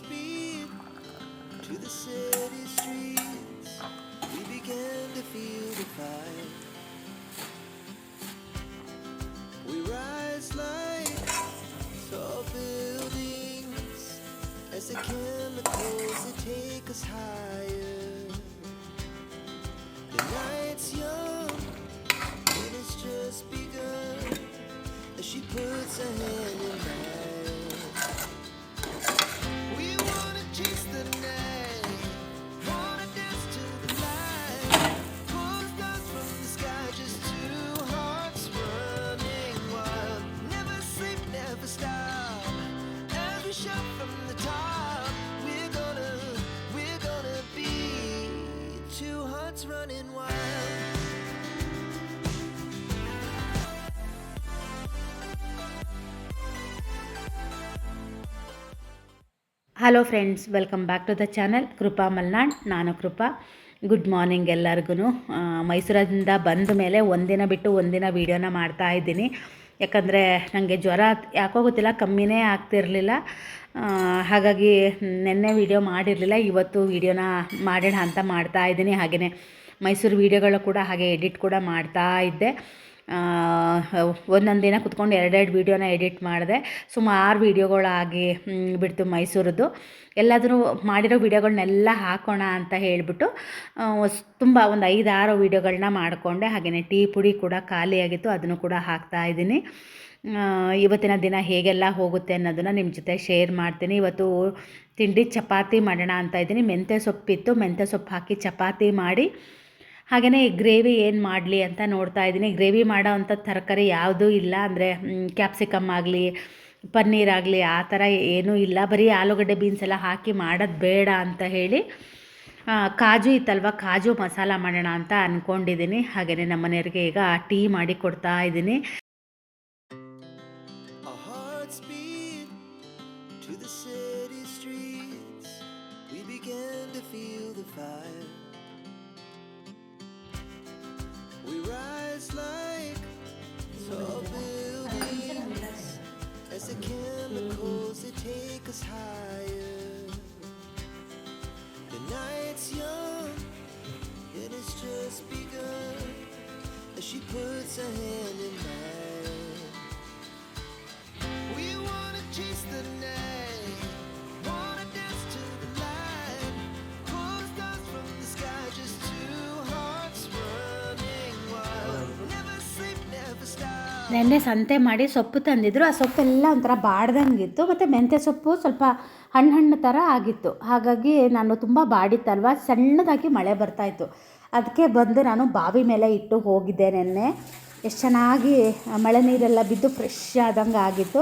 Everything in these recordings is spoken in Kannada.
beat to the city streets. We began to feel the fire. We rise like tall buildings as the chemicals they take us higher. The night's young and it's just begun as she puts her hand in mine. Hearts running wild. Hello friends welcome back to the channel Krupa Malnad ನಾನು ಕೃಪಾ ಗುಡ್ ಮಾರ್ನಿಂಗ್ ಎಲ್ಲರಿಗೂ ಮೈಸೂರಿಂದ ಬಂದ ಮೇಲೆ ಒಂದಿನ ಬಿಟ್ಟು ಒಂದಿನ ವೀಡಿಯೋನ ಮಾಡ್ತಾ ಇದ್ದೀನಿ. ಯಾಕಂದರೆ ನನಗೆ ಜ್ವರ ಯಾಕೋ ಗೊತ್ತಿಲ್ಲ, ಕಮ್ಮಿನೇ ಆಗ್ತಿರಲಿಲ್ಲ. ಹಾಗಾಗಿ ನಿನ್ನೆ ವೀಡಿಯೋ ಮಾಡಿರಲಿಲ್ಲ, ಇವತ್ತು ವೀಡಿಯೋನ ಮಾಡೋಣ ಅಂತ ಮಾಡ್ತಾ ಇದ್ದೀನಿ. ಹಾಗೆಯೇ ಮೈಸೂರು ವೀಡಿಯೋಗಳು ಕೂಡ ಹಾಗೆ ಎಡಿಟ್ ಕೂಡ ಮಾಡ್ತಾ ಇದ್ದೆ. ಒಂದೊಂದು ದಿನ ಕುತ್ಕೊಂಡು ಎರಡೆರಡು ವೀಡಿಯೋನ ಎಡಿಟ್ ಮಾಡಿದೆ. ಸುಮಾರು ವೀಡಿಯೋಗಳಾಗಿ ಬಿಡ್ತು ಮೈಸೂರದ್ದು. ಎಲ್ಲಾದರೂ ಮಾಡಿರೋ ವೀಡಿಯೋಗಳನ್ನೆಲ್ಲ ಹಾಕೋಣ ಅಂತ ಹೇಳಿಬಿಟ್ಟು ತುಂಬ ಒಂದು ಐದಾರು ವೀಡಿಯೋಗಳನ್ನ ಮಾಡಿಕೊಂಡೆ. ಹಾಗೆಯೇ ಟೀ ಪುಡಿ ಕೂಡ ಖಾಲಿಯಾಗಿತ್ತು, ಅದನ್ನು ಕೂಡ ಹಾಕ್ತಾ ಇದ್ದೀನಿ. ಇವತ್ತಿನ ದಿನ ಹೇಗೆಲ್ಲ ಹೋಗುತ್ತೆ ಅನ್ನೋದನ್ನು ನಿಮ್ಮ ಜೊತೆ ಶೇರ್ ಮಾಡ್ತೀನಿ. ಇವತ್ತು ತಿಂಡಿ ಚಪಾತಿ ಮಾಡೋಣ ಅಂತ ಇದ್ದೀನಿ. ಮೆಂತ್ಯ ಸೊಪ್ಪಿತ್ತು. ಮೆಂತ್ಯ ಸೊಪ್ಪು ಹಾಕಿ ಚಪಾತಿ ಮಾಡಿ ಹಾಗೆಯೇ ಗ್ರೇವಿ ಏನು ಮಾಡಲಿ ಅಂತ ನೋಡ್ತಾ ಇದ್ದೀನಿ. ಗ್ರೇವಿ ಮಾಡೋ ಅಂಥ ತರಕಾರಿ ಯಾವುದೂ ಇಲ್ಲ. ಅಂದರೆ ಕ್ಯಾಪ್ಸಿಕಮ್ ಆಗಲಿ, ಪನ್ನೀರ್ ಆಗಲಿ, ಆ ಥರ ಏನೂ ಇಲ್ಲ. ಬರೀ ಆಲೂಗಡ್ಡೆ ಬೀನ್ಸ್ ಎಲ್ಲ ಹಾಕಿ ಮಾಡೋದು ಬೇಡ ಅಂತ ಹೇಳಿ ಕಾಜು ಇತ್ತಲ್ವ, ಕಾಜು ಮಸಾಲ ಮಾಡೋಣ ಅಂತ ಅಂದ್ಕೊಂಡಿದ್ದೀನಿ ಹಾಗೆಯೇ ನಮ್ಮ ಮನೆಯವ್ರಿಗೆ ಈಗ ಟೀ ಮಾಡಿ ಕೊಡ್ತಾ ಇದ್ದೀನಿ. As the chemicals take us higher. The night's young and it's just begun as she puts her hand in mine. ನೆನ್ನೆ ಸಂತೆ ಮಾಡಿ ಸೊಪ್ಪು ತಂದಿದ್ರು. ಆ ಸೊಪ್ಪೆಲ್ಲ ಒಂಥರ ಬಾಡ್ದಂಗಿತ್ತು. ಮತ್ತು ಮೆಂತ್ಯ ಸೊಪ್ಪು ಸ್ವಲ್ಪ ಹಣ್ಣು ಹಣ್ಣು ಥರ ಆಗಿತ್ತು. ಹಾಗಾಗಿ ನಾನು ತುಂಬ ಬಾಡಿತ್ತಲ್ವ? ಸಣ್ಣದಾಗಿ ಮಳೆ ಬರ್ತಾಯಿತ್ತು ಅದಕ್ಕೆ ಬಂದು ನಾನು ಬಾವಿ ಮೇಲೆ ಇಟ್ಟು ಹೋಗಿದ್ದೆ ನೆನ್ನೆ. ಎಷ್ಟು ಚೆನ್ನಾಗಿ ಮಳೆ ನೀರೆಲ್ಲ ಬಿದ್ದು ಫ್ರೆಶ್ ಆದಂಗೆ ಆಗಿತ್ತು.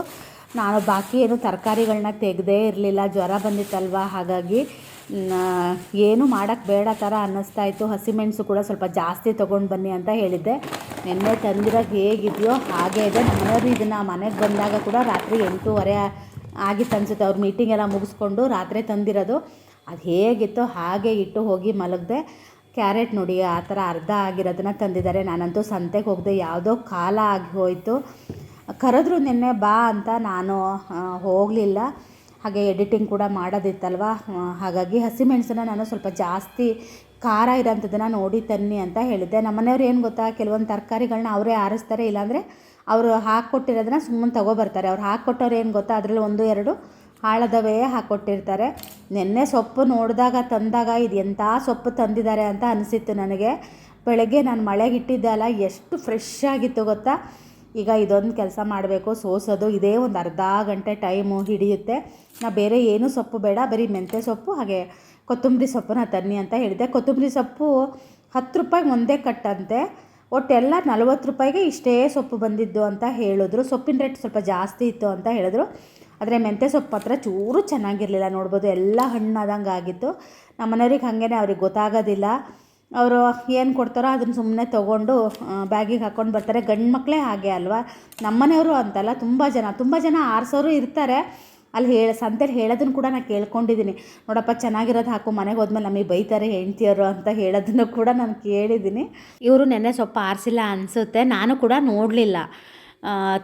ನಾನು ಬಾಕಿ ಏನು ತರಕಾರಿಗಳನ್ನ ತೆಗೆದೇ ಇರಲಿಲ್ಲ, ಜ್ವರ ಬಂದಿತ್ತಲ್ವ? ಹಾಗಾಗಿ ಏನು ಮಾಡೋಕ್ಕೆ ಬೇಡ ಥರ ಅನ್ನಿಸ್ತಾ ಇತ್ತು. ಹಸಿಮೆಣಸು ಕೂಡ ಸ್ವಲ್ಪ ಜಾಸ್ತಿ ತೊಗೊಂಡು ಬನ್ನಿ ಅಂತ ಹೇಳಿದ್ದೆ. ನಿನ್ನೆ ತಂದಿರೋ ಹೇಗಿದೆಯೋ ಹಾಗೆ ಇದೆ. ನಮ್ಮನೆಯವರು ಇದನ್ನು ಮನೆಗೆ ಬಂದಾಗ ಕೂಡ ರಾತ್ರಿ ಎಂಟೂವರೆ ಆಗಿತ್ತು ಅನಿಸುತ್ತೆ ಅವ್ರ ಮೀಟಿಂಗ್ ಎಲ್ಲ ಮುಗಿಸ್ಕೊಂಡು ರಾತ್ರಿ ತಂದಿರೋದು. ಅದು ಹೇಗಿತ್ತೋ ಹಾಗೆ ಇಟ್ಟು ಹೋಗಿ ಮಲಗಿದೆ. ಕ್ಯಾರೆಟ್ ನೋಡಿ, ಆ ಥರ ಅರ್ಧ ಆಗಿರೋದನ್ನ ತಂದಿದ್ದಾರೆ. ನಾನಂತೂ ಸಂತೆಗೆ ಹೋಗದೆ. ಯಾವುದೋ ಕಾಲ ಆಗಿ ಹೋಯಿತು. ಕರೆದ್ರು ನಿನ್ನೆ ಬಾ ಅಂತ ನಾನು ಹೋಗಲಿಲ್ಲ. ಹಾಗೆ ಎಡಿಟಿಂಗ್ ಕೂಡ ಮಾಡೋದಿತ್ತಲ್ವ? ಹಾಗಾಗಿ ಹಸಿಮೆಣಸನ್ನ ನಾನು ಸ್ವಲ್ಪ ಜಾಸ್ತಿ ಖಾರ ಇರೋಂಥದ್ದನ್ನು ನೋಡಿ ತನ್ನಿ ಅಂತ ಹೇಳಿದ್ದೆ. ನಮ್ಮ ಮನೆಯವ್ರು ಏನು ಗೊತ್ತಾ, ಕೆಲವೊಂದು ತರಕಾರಿಗಳನ್ನ ಅವರೇ ಆರಿಸ್ತಾರೆ, ಇಲ್ಲಾಂದರೆ ಅವರು ಹಾಕ್ಕೊಟ್ಟಿರೋದನ್ನ ಸುಮ್ಮನೆ ತೊಗೊಬರ್ತಾರೆ. ಅವ್ರು ಹಾಕ್ಕೊಟ್ಟವ್ರು ಏನು ಗೊತ್ತಾ, ಅದರಲ್ಲಿ ಒಂದು, ಎರಡು ಹಾಳದವೇ ಹಾಕ್ಕೊಟ್ಟಿರ್ತಾರೆ. ನಿನ್ನೆ ಸೊಪ್ಪು ನೋಡಿದಾಗ, ತಂದಾಗ ಇದು ಎಂಥ ಸೊಪ್ಪು ತಂದಿದ್ದಾರೆ ಅಂತ ಅನಿಸಿತ್ತು ನನಗೆ. ಬೆಳಗ್ಗೆ ನಾನು ಮಳೆಗಿಟ್ಟಿದ್ದೆ ಅಲ್ಲ, ಎಷ್ಟು ಫ್ರೆಶ್ ಆಗಿತ್ತು ಗೊತ್ತಾ? ಈಗ ಇದೊಂದು ಕೆಲಸ ಮಾಡಬೇಕು, ಸೋಸೋದು, ಇದೇ ಒಂದು ಅರ್ಧ ಗಂಟೆ ಟೈಮು ಹಿಡಿಯುತ್ತೆ. ನಾ ಬೇರೆ ಏನೂ ಸೊಪ್ಪು ಬೇಡ, ಬರೀ ಮೆಂತ್ಯ ಸೊಪ್ಪು, ಹಾಗೆ ಕೊತ್ತಂಬರಿ ಸೊಪ್ಪನ್ನ ತನ್ನಿ ಅಂತ ಹೇಳಿದೆ. ಕೊತ್ತಂಬರಿ ಸೊಪ್ಪು ಹತ್ತು ರೂಪಾಯಿ ಒಂದೇ ಕಟ್ಟಂತೆ. ಒಟ್ಟೆಲ್ಲ ನಲ್ವತ್ತು ರೂಪಾಯಿಗೆ ಇಷ್ಟೇ ಸೊಪ್ಪು ಬಂದಿದ್ದು ಅಂತ ಹೇಳಿದ್ರು. ಸೊಪ್ಪಿನ ರೇಟ್ ಸ್ವಲ್ಪ ಜಾಸ್ತಿ ಇತ್ತು ಅಂತ ಹೇಳಿದ್ರು. ಆದರೆ ಮೆಂತ್ಯ ಸೊಪ್ಪು ಮಾತ್ರ ಚೂರು ಚೆನ್ನಾಗಿರಲಿಲ್ಲ ನೋಡ್ಬೋದು. ಎಲ್ಲ ಹಣ್ಣಾದಂಗೆ ಆಗಿತ್ತು. ನಮ್ಮ ಮನೆಯವ್ರಿಗೆ ಅವ್ರಿಗೆ ಗೊತ್ತಾಗೋದಿಲ್ಲ. ಅವರು ಏನು ಕೊಡ್ತಾರೋ ಅದನ್ನು ಸುಮ್ಮನೆ ತೊಗೊಂಡು ಬ್ಯಾಗಿಗೆ ಹಾಕ್ಕೊಂಡು ಬರ್ತಾರೆ. ಗಂಡು ಮಕ್ಕಳೇ ಹಾಗೆ ಅಲ್ವಾ? ನಮ್ಮನೆಯವರು ಅಂತಲ್ಲ, ತುಂಬ ಜನ ತುಂಬ ಜನ ಆರಿಸೋರು ಇರ್ತಾರೆ. ಅಲ್ಲಿ ಹೇಳ ಸಂತೇಲಿ ಹೇಳೋದನ್ನು ಕೂಡ ನಾನು ಕೇಳ್ಕೊಂಡಿದ್ದೀನಿ ನೋಡಪ್ಪ, ಚೆನ್ನಾಗಿರೋದು ಹಾಕು, ಮನೆಗೆ ಹೋದ್ಮೇಲೆ ನಮಗೆ ಬೈತಾರೆ ಹೆಂಡ್ತಿಯರು ಅಂತ ಹೇಳೋದನ್ನು ಕೂಡ ನಾನು ಕೇಳಿದ್ದೀನಿ ಇವರು ನೆನ್ನೆ ಸ್ವಲ್ಪ ಆರಿಸಿಲ್ಲ ಅನಿಸುತ್ತೆ, ನಾನು ಕೂಡ ನೋಡಲಿಲ್ಲ.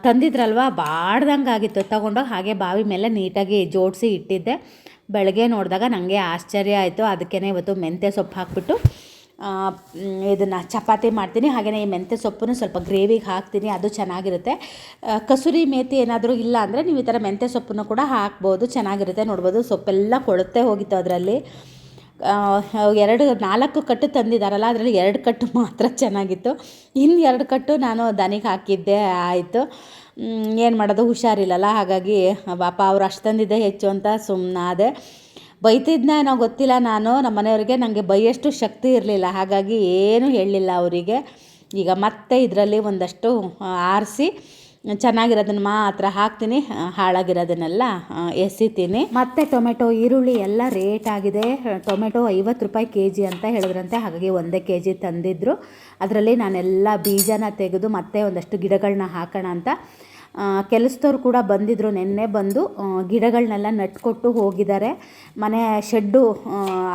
ತಂದಿದ್ರಲ್ವ? ಬಾಡ್ದಂಗೆ ಆಗಿತ್ತು. ತಗೊಂಡೋಗಿ ಹಾಗೆ ಬಾವಿ ಮೇಲೆ ನೀಟಾಗಿ ಜೋಡಿಸಿ ಇಟ್ಟಿದ್ದೆ. ಬೆಳಗ್ಗೆ ನೋಡಿದಾಗ ನನಗೆ ಆಶ್ಚರ್ಯ ಆಯಿತು. ಅದಕ್ಕೇ ಇವತ್ತು ಮೆಂತ್ಯ ಸೊಪ್ಪು ಹಾಕ್ಬಿಟ್ಟು ಇದನ್ನು ಚಪಾತಿ ಮಾಡ್ತೀನಿ. ಹಾಗೆಯೇ ಈ ಮೆಂತ್ಯ ಸೊಪ್ಪನ್ನು ಸ್ವಲ್ಪ ಗ್ರೇವಿಗೆ ಹಾಕ್ತೀನಿ. ಅದು ಚೆನ್ನಾಗಿರುತ್ತೆ. ಕಸೂರಿ ಮೇಥಿ ಏನಾದರೂ ಇಲ್ಲ ಅಂದರೆ ನೀವು ಈ ಥರ ಮೆಂತ್ಯ ಸೊಪ್ಪನ್ನು ಕೂಡ ಹಾಕ್ಬೋದು. ಚೆನ್ನಾಗಿರುತ್ತೆ ನೋಡ್ಬೋದು. ಸೊಪ್ಪೆಲ್ಲ ಕೊಳುತ್ತೆ ಹೋಗಿತ್ತು ಅದರಲ್ಲಿ. ಎರಡು, ನಾಲ್ಕು ಕಟ್ಟು ತಂದಿದ್ದಾರಲ್ಲ ಅದರಲ್ಲಿ ಎರಡು ಕಟ್ಟು ಮಾತ್ರ ಚೆನ್ನಾಗಿತ್ತು. ಇನ್ನು ಎರಡು ಕಟ್ಟು ನಾನು ದನಿಗೆ ಹಾಕಿದ್ದೆ, ಆಯಿತು. ಏನು ಮಾಡೋದು? ಹುಷಾರಿಲ್ಲಲ್ಲ. ಹಾಗಾಗಿ ಪಾಪ ಅವ್ರು ಅಷ್ಟು ತಂದಿದ್ದೆ ಹೆಚ್ಚು ಅಂತ ಸುಮ್ಮನಾದೆ ಬೈತಿದ್ನ ಏನೋ ಗೊತ್ತಿಲ್ಲ ನಾನು ನಮ್ಮ ಮನೆಯವ್ರಿಗೆ ನನಗೆ ಬೈಯಷ್ಟು ಶಕ್ತಿ ಇರಲಿಲ್ಲ, ಹಾಗಾಗಿ ಏನೂ ಹೇಳಲಿಲ್ಲ ಅವರಿಗೆ. ಈಗ ಮತ್ತೆ ಇದರಲ್ಲಿ ಒಂದಷ್ಟು ಆರಿಸಿ, ಚೆನ್ನಾಗಿರೋದನ್ನ ಮಾತ್ರ ಹಾಕ್ತೀನಿ ಹಾಳಾಗಿರೋದನ್ನೆಲ್ಲ ಎಸಿತೀನಿ. ಮತ್ತು ಟೊಮೆಟೊ, ಈರುಳ್ಳಿ ಎಲ್ಲ ರೇಟ್ ಆಗಿದೆ. ಟೊಮೆಟೊ ಐವತ್ತು ರೂಪಾಯಿ ಕೆ ಜಿ ಅಂತ ಹೇಳಿದ್ರಂತೆ, ಹಾಗಾಗಿ ಒಂದೇ ಕೆ ಜಿ ತಂದಿದ್ದರು ಅದರಲ್ಲಿ ನಾನೆಲ್ಲ ಬೀಜನ ತೆಗೆದು ಮತ್ತೆ ಒಂದಷ್ಟು ಗಿಡಗಳನ್ನ ಹಾಕೋಣ ಅಂತ ಕೆಲಸದವ್ರು ಕೂಡ ಬಂದಿದ್ದರು ನಿನ್ನೆ ಬಂದು ಗಿಡಗಳನ್ನೆಲ್ಲ ನಟ್ಕೊಟ್ಟು ಹೋಗಿದ್ದಾರೆ. ಮನೆ ಶೆಡ್ಡು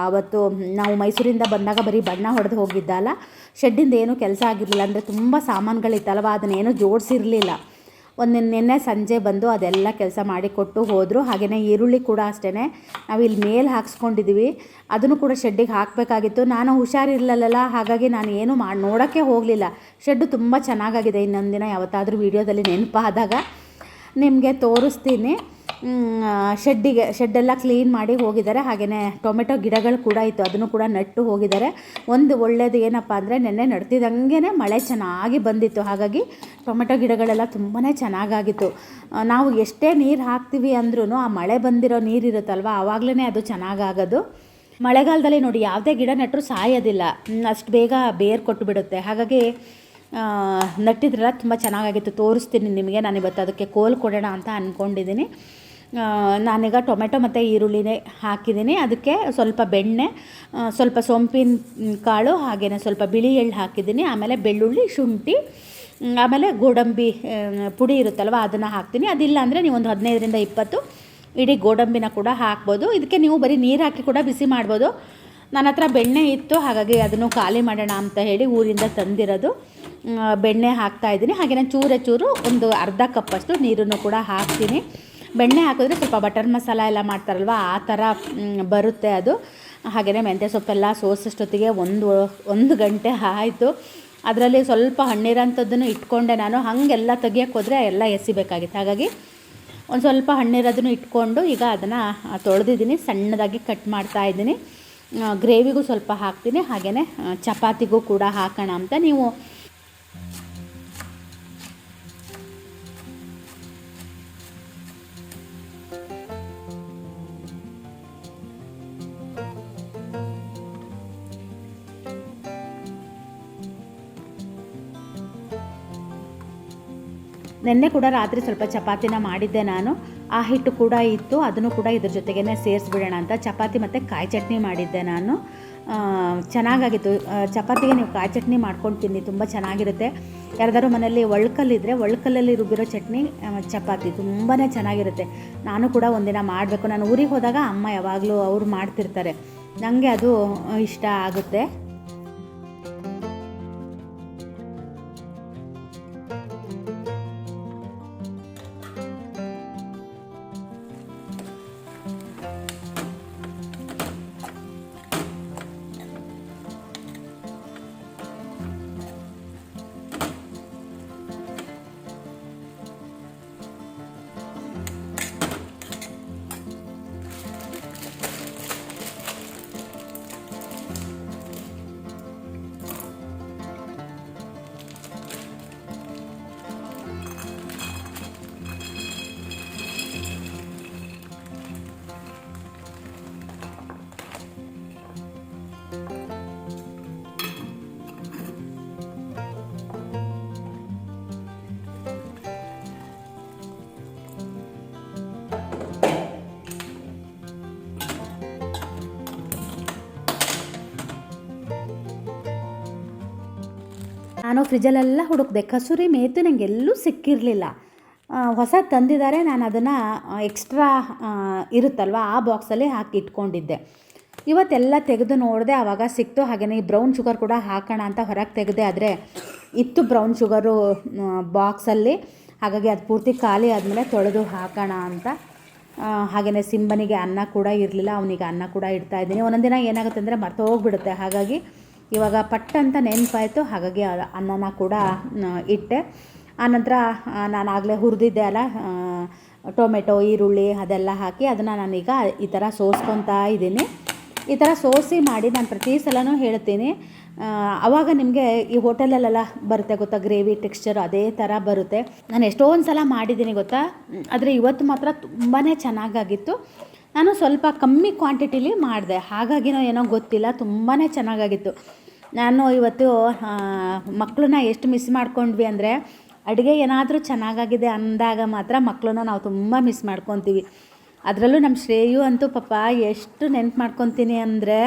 ಆವತ್ತು ನಾವು ಮೈಸೂರಿಂದ ಬಂದಾಗ ಬರೀ ಬಣ್ಣ ಹೊಡೆದು ಹೋಗಿದ್ದಲ್ಲ. ಶೆಡ್ಡಿಂದ ಏನೂ ಕೆಲಸ ಆಗಿರಲಿಲ್ಲ. ಅಂದರೆ ತುಂಬ ಸಾಮಾನುಗಳಿತ್ತಲ್ವ? ಅದನ್ನೇನು ಜೋಡಿಸಿರಲಿಲ್ಲ. ಒಂದು ನಿನ್ನೆ ಸಂಜೆ ಬಂದು ಅದೆಲ್ಲ ಕೆಲಸ ಮಾಡಿಕೊಟ್ಟು ಹೋದರು. ಹಾಗೆಯೇ ಈರುಳ್ಳಿ ಕೂಡ ಅಷ್ಟೇ ನಾವು ಇಲ್ಲಿ ಮೇಲೆ ಹಾಕ್ಸ್ಕೊಂಡಿದ್ದೀವಿ ಅದನ್ನು ಕೂಡ ಶೆಡ್ಡಿಗೆ ಹಾಕಬೇಕಾಗಿತ್ತು. ನಾನು ಹುಷಾರಿರಲಿಲ್ಲಲ್ಲ, ಹಾಗಾಗಿ ನಾನು ಏನು ಮಾಡಿ ನೋಡೋಕ್ಕೆ ಹೋಗಲಿಲ್ಲ. ಶೆಡ್ಡು ತುಂಬ ಚೆನ್ನಾಗಾಗಿದೆ. ಇನ್ನೊಂದು ದಿನ ಯಾವತ್ತಾದರೂ ವೀಡಿಯೋದಲ್ಲಿ ನೆನಪಾದಾಗ ನಿಮಗೆ ತೋರಿಸ್ತೀನಿ. ಶೆಡ್ಡಿಗೆ, ಶೆಡ್ಡೆಲ್ಲ ಕ್ಲೀನ್ ಮಾಡಿ ಹೋಗಿದ್ದಾರೆ. ಹಾಗೆಯೇ ಟೊಮೆಟೊ ಗಿಡಗಳು ಕೂಡ ಇತ್ತು. ಅದನ್ನು ಕೂಡ ನೆಟ್ಟು ಹೋಗಿದ್ದಾರೆ. ಒಂದು ಒಳ್ಳೆಯದು ಏನಪ್ಪ ಅಂದರೆ ನೆನ್ನೆ ನಡ್ತಿದ್ದಂಗೆ ಮಳೆ ಚೆನ್ನಾಗಿ ಬಂದಿತ್ತು. ಹಾಗಾಗಿ ಟೊಮೆಟೊ ಗಿಡಗಳೆಲ್ಲ ತುಂಬಾ ಚೆನ್ನಾಗಾಗಿತ್ತು. ನಾವು ಎಷ್ಟೇ ನೀರು ಹಾಕ್ತೀವಿ ಅಂದ್ರೂ ಆ ಮಳೆ ಬಂದಿರೋ ನೀರಿರುತ್ತಲ್ವ ಆವಾಗಲೇ ಅದು ಚೆನ್ನಾಗಾಗೋದು. ಮಳೆಗಾಲದಲ್ಲಿ ನೋಡಿ, ಯಾವುದೇ ಗಿಡ ನೆಟ್ಟರು ಸಾಯೋದಿಲ್ಲ. ಅಷ್ಟು ಬೇಗ ಬೇರು ಕೊಟ್ಟು ಬಿಡುತ್ತೆ ಹಾಗಾಗಿ ನಟ್ಟಿದ್ರೆಲ್ಲ ತುಂಬ ಚೆನ್ನಾಗಾಗಿತ್ತು. ತೋರಿಸ್ತೀನಿ ನಿಮಗೆ. ನಾನು ಇವತ್ತು ಅದಕ್ಕೆ ಕೋಲ್ ಕೊಡೋಣ ಅಂತ ಅಂದ್ಕೊಂಡಿದ್ದೀನಿ ನಾನೀಗ ಟೊಮೆಟೊ ಮತ್ತು ಈರುಳ್ಳಿನೇ ಹಾಕಿದ್ದೀನಿ. ಅದಕ್ಕೆ ಸ್ವಲ್ಪ ಬೆಣ್ಣೆ ಸ್ವಲ್ಪ ಸೊಂಪಿನ ಕಾಳು ಹಾಗೆಯೇ ಸ್ವಲ್ಪ ಬಿಳಿ ಎಳ್ಳು ಹಾಕಿದ್ದೀನಿ. ಆಮೇಲೆ ಬೆಳ್ಳುಳ್ಳಿ, ಶುಂಠಿ ಆಮೇಲೆ ಗೋಡಂಬಿ ಪುಡಿ ಇರುತ್ತಲ್ವ, ಅದನ್ನು ಹಾಕ್ತೀನಿ. ಅದಿಲ್ಲ ಅಂದರೆ ನೀವು ಒಂದು ಹದಿನೈದರಿಂದ ಇಪ್ಪತ್ತು ಇಡೀ ಗೋಡಂಬಿನ ಕೂಡ ಹಾಕ್ಬೋದು. ಇದಕ್ಕೆ ನೀವು ಬರೀ ನೀರು ಹಾಕಿ ಕೂಡ ಬಿಸಿ ಮಾಡ್ಬೋದು. ನನ್ನ ಹತ್ರ ಬೆಣ್ಣೆ ಇತ್ತು, ಹಾಗಾಗಿ ಅದನ್ನು ಖಾಲಿ ಮಾಡೋಣ ಅಂತ ಹೇಳಿ ಊರಿಂದ ತಂದಿರೋದು. ಬೆಣ್ಣೆ ಹಾಕ್ತಾ ಇದ್ದೀನಿ. ಹಾಗೆಯೇ ಚೂರೆ ಚೂರು ಒಂದು ಅರ್ಧ ಕಪ್ಪಷ್ಟು ನೀರನ್ನು ಕೂಡ ಹಾಕ್ತೀನಿ. ಬೆಣ್ಣೆ ಹಾಕಿದ್ರೆ ಸ್ವಲ್ಪ ಬಟರ್ ಮಸಾಲ ಎಲ್ಲ ಮಾಡ್ತಾರಲ್ವ? ಆ ಥರ ಬರುತ್ತೆ ಅದು. ಹಾಗೆಯೇ ಮೆಂತ್ಯ ಸೊಪ್ಪೆಲ್ಲ ಸೋಸಷ್ಟೊತ್ತಿಗೆ ಒಂದು ಒಂದು ಗಂಟೆ ಆಯಿತು. ಅದರಲ್ಲಿ ಸ್ವಲ್ಪ ಹಣ್ಣಿರೋಂಥದ್ದನ್ನು ಇಟ್ಕೊಂಡೆ ನಾನು. ಹಾಗೆಲ್ಲ ತೆಗಿಯೋಕ್ಕೆ ಹೋದರೆ ಎಲ್ಲ ಎಸಿಬೇಕಾಗಿತ್ತು. ಹಾಗಾಗಿ ಒಂದು ಸ್ವಲ್ಪ ಹಣ್ಣಿರೋದನ್ನು ಇಟ್ಕೊಂಡು ಈಗ ಅದನ್ನು ತೊಳೆದಿದ್ದೀನಿ. ಸಣ್ಣದಾಗಿ ಕಟ್ ಮಾಡ್ತಾ ಇದ್ದೀನಿ. ಗ್ರೇವಿಗೂ ಸ್ವಲ್ಪ ಹಾಕ್ತೀನಿ. ಹಾಗೆಯೇ ಚಪಾತಿಗೂ ಕೂಡ ಹಾಕೋಣ ಅಂತ ನೀವು ನಿನ್ನೆ ಕೂಡ ರಾತ್ರಿ ಸ್ವಲ್ಪ ಚಪಾತಿನ ಮಾಡಿದ್ದೆ ನಾನು. ಆ ಹಿಟ್ಟು ಕೂಡ ಇತ್ತು, ಅದನ್ನು ಕೂಡ ಇದ್ರ ಜೊತೆಗೇ ಸೇರಿಸ್ಬಿಡೋಣ ಅಂತ ಚಪಾತಿ ಮತ್ತು ಕಾಯಿ ಚಟ್ನಿ ಮಾಡಿದ್ದೆ ನಾನು. ಚೆನ್ನಾಗಾಗಿತ್ತು. ಚಪಾತಿಗೆ ನೀವು ಕಾಯಿ ಚಟ್ನಿ ಮಾಡ್ಕೊಂಡು ತಿನ್ನಿ, ತುಂಬ ಚೆನ್ನಾಗಿರುತ್ತೆ. ಯಾರ್ದಾದ್ರು ಮನೆಯಲ್ಲಿ ಒಳ್ಕಲ್ಲಿದ್ದರೆ ಒಳ್ಕಲ್ಲಲ್ಲಿ ರುಬ್ಬಿರೋ ಚಟ್ನಿ ಚಪಾತಿ ತುಂಬಾ ಚೆನ್ನಾಗಿರುತ್ತೆ. ನಾನು ಕೂಡ ಒಂದಿನ ಮಾಡಬೇಕು. ನಾನು ಊರಿಗೆ ಹೋದಾಗ ಅಮ್ಮ ಯಾವಾಗಲೂ ಅವರು ಮಾಡ್ತಿರ್ತಾರೆ. ನನಗೆ ಅದು ಇಷ್ಟ ಆಗುತ್ತೆ. ನಾನು ಫ್ರಿಜ್ಜಲ್ಲೆಲ್ಲ ಹುಡುಕ್ದೆ. ಕಸೂರಿ ಮೇತು ನನಗೆ ಎಲ್ಲೂ ಸಿಕ್ಕಿರಲಿಲ್ಲ ಹೊಸ ತಂದಿದ್ದಾರೆ ನಾನು ಅದನ್ನು ಎಕ್ಸ್ಟ್ರಾ ಇರುತ್ತಲ್ವ, ಆ ಬಾಕ್ಸಲ್ಲಿ ಹಾಕಿ ಇಟ್ಕೊಂಡಿದ್ದೆ. ಇವತ್ತೆಲ್ಲ ತೆಗೆದು ನೋಡಿದೆ ಆವಾಗ ಸಿಕ್ತು. ಹಾಗೆಯೇ ಬ್ರೌನ್ ಶುಗರ್ ಕೂಡ ಹಾಕೋಣ ಅಂತ ಹೊರಗೆ ತೆಗೆದೆ ಆದರೆ ಇತ್ತು ಬ್ರೌನ್ ಶುಗರು ಬಾಕ್ಸಲ್ಲಿ ಹಾಗಾಗಿ ಅದು ಪೂರ್ತಿ ಖಾಲಿ ಆದಮೇಲೆ ತೊಳೆದು ಹಾಕೋಣ ಅಂತ. ಹಾಗೆಯೇ ಸಿಂಬನಿಗೆ ಅನ್ನ ಕೂಡ ಇರಲಿಲ್ಲ. ಅವನಿಗೆ ಅನ್ನ ಕೂಡ ಇಡ್ತಾ ಇದ್ದೀನಿ. ಒಂದೊಂದು ದಿನ ಏನಾಗುತ್ತೆ ಅಂದರೆ ಮರ್ತು ಹೋಗ್ಬಿಡುತ್ತೆ ಹಾಗಾಗಿ ಇವಾಗ ಪಟ್ ಅಂತ ನೆನಪಾಯಿತು. ಹಾಗಾಗಿ ಅನ್ನನ ಕೂಡ ಇಟ್ಟೆ. ಆನಂತರ ನಾನು ಆಗಲೇ ಹುರಿದಿದ್ದೆ ಅಲ್ಲ ಟೊಮೆಟೊ, ಈರುಳ್ಳಿ ಅದೆಲ್ಲ ಹಾಕಿ ಅದನ್ನು ನಾನೀಗ ಈ ಥರ ಸೋಸ್ಕೊತಾ ಇದ್ದೀನಿ. ಈ ಥರ ಸೋಸಿ ಮಾಡಿ ನಾನು ಪ್ರತಿ ಸಲನೂ ಹೇಳ್ತೀನಿ. ಆವಾಗ ನಿಮಗೆ ಈ ಹೋಟೆಲಲ್ಲೆಲ್ಲ ಬರುತ್ತೆ ಗೊತ್ತಾ? ಗ್ರೇವಿ ಟೆಕ್ಸ್ಚರ್ ಅದೇ ಥರ ಬರುತ್ತೆ. ನಾನು ಎಷ್ಟೊಂದು ಸಲ ಮಾಡಿದ್ದೀನಿ ಗೊತ್ತಾ? ಆದರೆ ಇವತ್ತು ಮಾತ್ರ ತುಂಬಾ ಚೆನ್ನಾಗಾಗಿತ್ತು. ನಾನು ಸ್ವಲ್ಪ ಕಮ್ಮಿ ಕ್ವಾಂಟಿಟಿಲಿ ಮಾಡಿದೆ. ಹಾಗಾಗಿನೋ ಏನೋ ಗೊತ್ತಿಲ್ಲ ತುಂಬಾ ಚೆನ್ನಾಗಾಗಿತ್ತು. ನಾನು ಇವತ್ತು ಮಕ್ಕಳನ್ನ ಎಷ್ಟು ಮಿಸ್ ಮಾಡ್ಕೊಂಡ್ವಿ ಅಂದರೆ, ಅಡುಗೆ ಏನಾದರೂ ಚೆನ್ನಾಗಾಗಿದೆ ಅಂದಾಗ ಮಾತ್ರ ಮಕ್ಕಳನ್ನ ನಾವು ತುಂಬ ಮಿಸ್ ಮಾಡ್ಕೊತೀವಿ. ಅದರಲ್ಲೂ ನಮ್ಮ ಶ್ರೇಯು ಅಂತೂ ಪಾಪ ಎಷ್ಟು ನೆನ್ಪು ಮಾಡ್ಕೊತೀನಿ ಅಂದರೆ,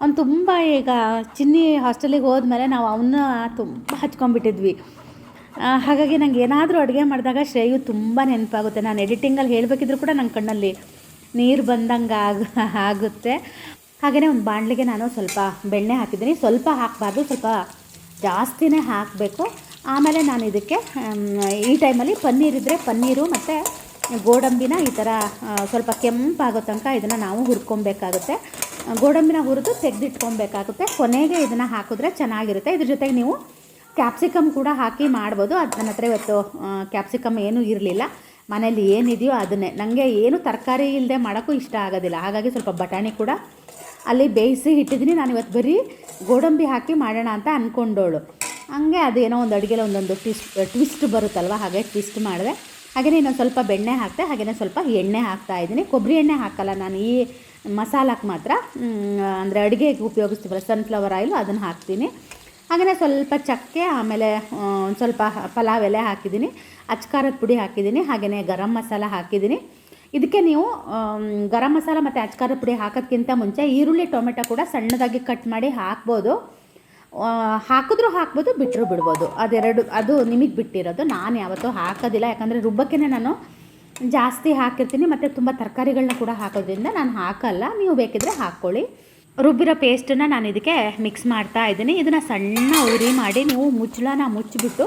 ಅವ್ನು ತುಂಬ ಈಗ ಚಿನ್ನಿ ಹಾಸ್ಟೆಲಿಗೆ ಹೋದ್ಮೇಲೆ ನಾವು ಅವನ್ನ ತುಂಬ ಹಚ್ಕೊಂಡ್ಬಿಟ್ಟಿದ್ವಿ. ಹಾಗಾಗಿ ನಂಗೆ ಏನಾದರೂ ಅಡುಗೆ ಮಾಡಿದಾಗ ಶ್ರೇಯು ತುಂಬ ನೆನಪಾಗುತ್ತೆ. ನಾನು ಎಡಿಟಿಂಗಲ್ಲಿ ಹೇಳಬೇಕಿದ್ರು ಕೂಡ ನನ್ನ ಕಣ್ಣಲ್ಲಿ. ನೀರು ಬಂದಂಗೆ ಆಗ ಆಗುತ್ತೆ. ಹಾಗೆಯೇ ಒಂದು ಬಾಣಲಿಗೆ ನಾನು ಸ್ವಲ್ಪ ಬೆಣ್ಣೆ ಹಾಕಿದ್ದೀನಿ. ಸ್ವಲ್ಪ ಹಾಕಬಾರ್ದು, ಸ್ವಲ್ಪ ಜಾಸ್ತಿನೇ ಹಾಕಬೇಕು. ಆಮೇಲೆ ನಾನು ಇದಕ್ಕೆ ಈ ಟೈಮಲ್ಲಿ ಪನ್ನೀರ್ ಇದ್ದರೆ ಪನ್ನೀರು ಮತ್ತು ಗೋಡಂಬಿನ ಈ ಥರ ಸ್ವಲ್ಪ ಕೆಂಪಾಗೋ ತನಕ ಇದನ್ನು ನಾವು ಹುರ್ಕೊಬೇಕಾಗುತ್ತೆ. ಗೋಡಂಬಿನ ಹುರಿದು ತೆಗೆದಿಟ್ಕೊಬೇಕಾಗುತ್ತೆ. ಕೊನೆಗೆ ಇದನ್ನು ಹಾಕಿದ್ರೆ ಚೆನ್ನಾಗಿರುತ್ತೆ. ಇದ್ರ ಜೊತೆಗೆ ನೀವು ಕ್ಯಾಪ್ಸಿಕಮ್ ಕೂಡ ಹಾಕಿ ಮಾಡ್ಬೋದು. ಅದು ನನ್ನ ಹತ್ರ ಇವತ್ತು ಕ್ಯಾಪ್ಸಿಕಮ್ ಏನೂ ಇರಲಿಲ್ಲ. ಮನೇಲಿ ಏನಿದೆಯೋ ಅದನ್ನೇ. ನನಗೆ ಏನು ತರಕಾರಿ ಇಲ್ಲದೆ ಮಾಡೋಕ್ಕೂ ಇಷ್ಟ ಆಗೋದಿಲ್ಲ. ಹಾಗಾಗಿ ಸ್ವಲ್ಪ ಬಟಾಣಿ ಕೂಡ ಅಲ್ಲಿ ಬೇಯಿಸಿ ಇಟ್ಟಿದ್ದೀನಿ. ನಾನು ಇವತ್ತು ಬರೀ ಗೋಡಂಬಿ ಹಾಕಿ ಮಾಡೋಣ ಅಂತ ಅಂದ್ಕೊಂಡೋಳು ಹಂಗೆ ಅದೇನೋ ಒಂದು ಅಡುಗೆಲಿ ಒಂದೊಂದು ಟ್ವಿಸ್ಟ್ ಟ್ವಿಸ್ಟ್ ಬರುತ್ತಲ್ವ? ಹಾಗೆ ಟ್ವಿಸ್ಟ್ ಮಾಡಿದೆ. ಹಾಗೆಯೇ ಇನ್ನೊಂದು ಸ್ವಲ್ಪ ಬೆಣ್ಣೆ ಹಾಕ್ತೆ. ಹಾಗೆಯೇ ಸ್ವಲ್ಪ ಎಣ್ಣೆ ಹಾಕ್ತಾ ಇದ್ದೀನಿ. ಕೊಬ್ಬರಿ ಎಣ್ಣೆ ಹಾಕಲ್ಲ ನಾನು. ಈ ಮಸಾಲಕ್ಕೆ ಮಾತ್ರ ಅಂದರೆ ಅಡುಗೆಗೆ ಉಪಯೋಗಿಸ್ತೀವಲ್ಲ ಸನ್ಫ್ಲವರ್ ಆಯಿಲು ಅದನ್ನು ಹಾಕ್ತೀನಿ. ಹಾಗೆಯೇ ಸ್ವಲ್ಪ ಚಕ್ಕೆ, ಆಮೇಲೆ ಸ್ವಲ್ಪ ಪಲಾವ್ ಎಲೆ ಹಾಕಿದ್ದೀನಿ. ಅಚ್ಕಾರದ ಪುಡಿ ಹಾಕಿದ್ದೀನಿ ಹಾಗೆಯೇ ಗರಂ ಮಸಾಲ ಹಾಕಿದ್ದೀನಿ. ಇದಕ್ಕೆ ನೀವು ಗರಂ ಮಸಾಲ ಮತ್ತು ಅಚ್ಕಾರದ ಪುಡಿ ಹಾಕೋದ್ಕಿಂತ ಮುಂಚೆ ಈರುಳ್ಳಿ, ಟೊಮೆಟೊ ಕೂಡ ಸಣ್ಣದಾಗಿ ಕಟ್ ಮಾಡಿ ಹಾಕ್ಬೋದು. ಹಾಕಿದ್ರೂ ಹಾಕ್ಬೋದು ಬಿಟ್ಟರು ಬಿಡ್ಬೋದು. ಅದೆರಡು, ಅದು ನಿಮಗೆ ಬಿಟ್ಟಿರೋದು. ನಾನು ಯಾವತ್ತೂ ಹಾಕೋದಿಲ್ಲ, ಯಾಕಂದರೆ ರುಬ್ಬಕ್ಕೆ ನಾನು ಜಾಸ್ತಿ ಹಾಕಿರ್ತೀನಿ, ಮತ್ತು ತುಂಬ ತರಕಾರಿಗಳನ್ನ ಕೂಡ ಹಾಕೋದ್ರಿಂದ ನಾನು ಹಾಕಲ್ಲ. ನೀವು ಬೇಕಿದ್ರೆ ಹಾಕ್ಕೊಳ್ಳಿ. ರುಬ್ಬಿರೋ ಪೇಸ್ಟನ್ನು ನಾನು ಇದಕ್ಕೆ ಮಿಕ್ಸ್ ಮಾಡ್ತಾ ಇದ್ದೀನಿ. ಇದನ್ನು ಸಣ್ಣ ಉರಿ ಮಾಡಿ ನೀವು ಮುಚ್ಚಳನ ಮುಚ್ಚಿಬಿಟ್ಟು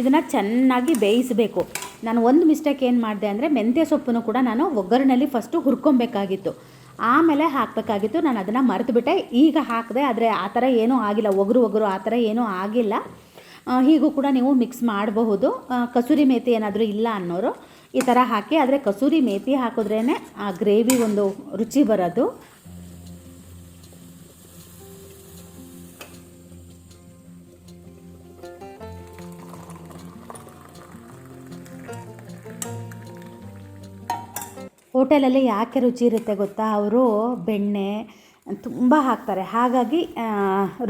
ಇದನ್ನು ಚೆನ್ನಾಗಿ ಬೇಯಿಸಬೇಕು. ನಾನು ಒಂದು ಮಿಸ್ಟೇಕ್ ಏನು ಮಾಡಿದೆ ಅಂದರೆ ಮೆಂತ್ಯ ಸೊಪ್ಪನ್ನು ಕೂಡ ನಾನು ಒಗ್ಗರಣೆಯಲ್ಲಿ ಫಸ್ಟು ಹುರ್ಕೊಬೇಕಾಗಿತ್ತು. ಆಮೇಲೆ ಹಾಕಬೇಕಾಗಿತ್ತು. ನಾನು ಅದನ್ನು ಮರೆತುಬಿಟ್ಟೆ. ಈಗ ಹಾಕಿದೆ ಆದರೆ ಆ ಥರ ಏನೂ ಆಗಿಲ್ಲ. ಒಗರು ಒಗರು ಆ ಥರ ಏನೂ ಆಗಿಲ್ಲ. ಹೀಗೂ ಕೂಡ ನೀವು ಮಿಕ್ಸ್ ಮಾಡಬಹುದು. ಕಸೂರಿ ಮೇಥಿ ಏನಾದರೂ ಇಲ್ಲ ಅನ್ನೋರು ಈ ಥರ ಹಾಕಿ, ಆದರೆ ಕಸೂರಿ ಮೇತಿ ಹಾಕಿದ್ರೇ ಆ ಗ್ರೇವಿ ಒಂದು ರುಚಿ ಬರೋದು. ಹೋಟೆಲಲ್ಲಿ ಯಾಕೆ ರುಚಿ ಇರುತ್ತೆ ಗೊತ್ತಾ? ಅವರು ಬೆಣ್ಣೆ ತುಂಬ ಹಾಕ್ತಾರೆ. ಹಾಗಾಗಿ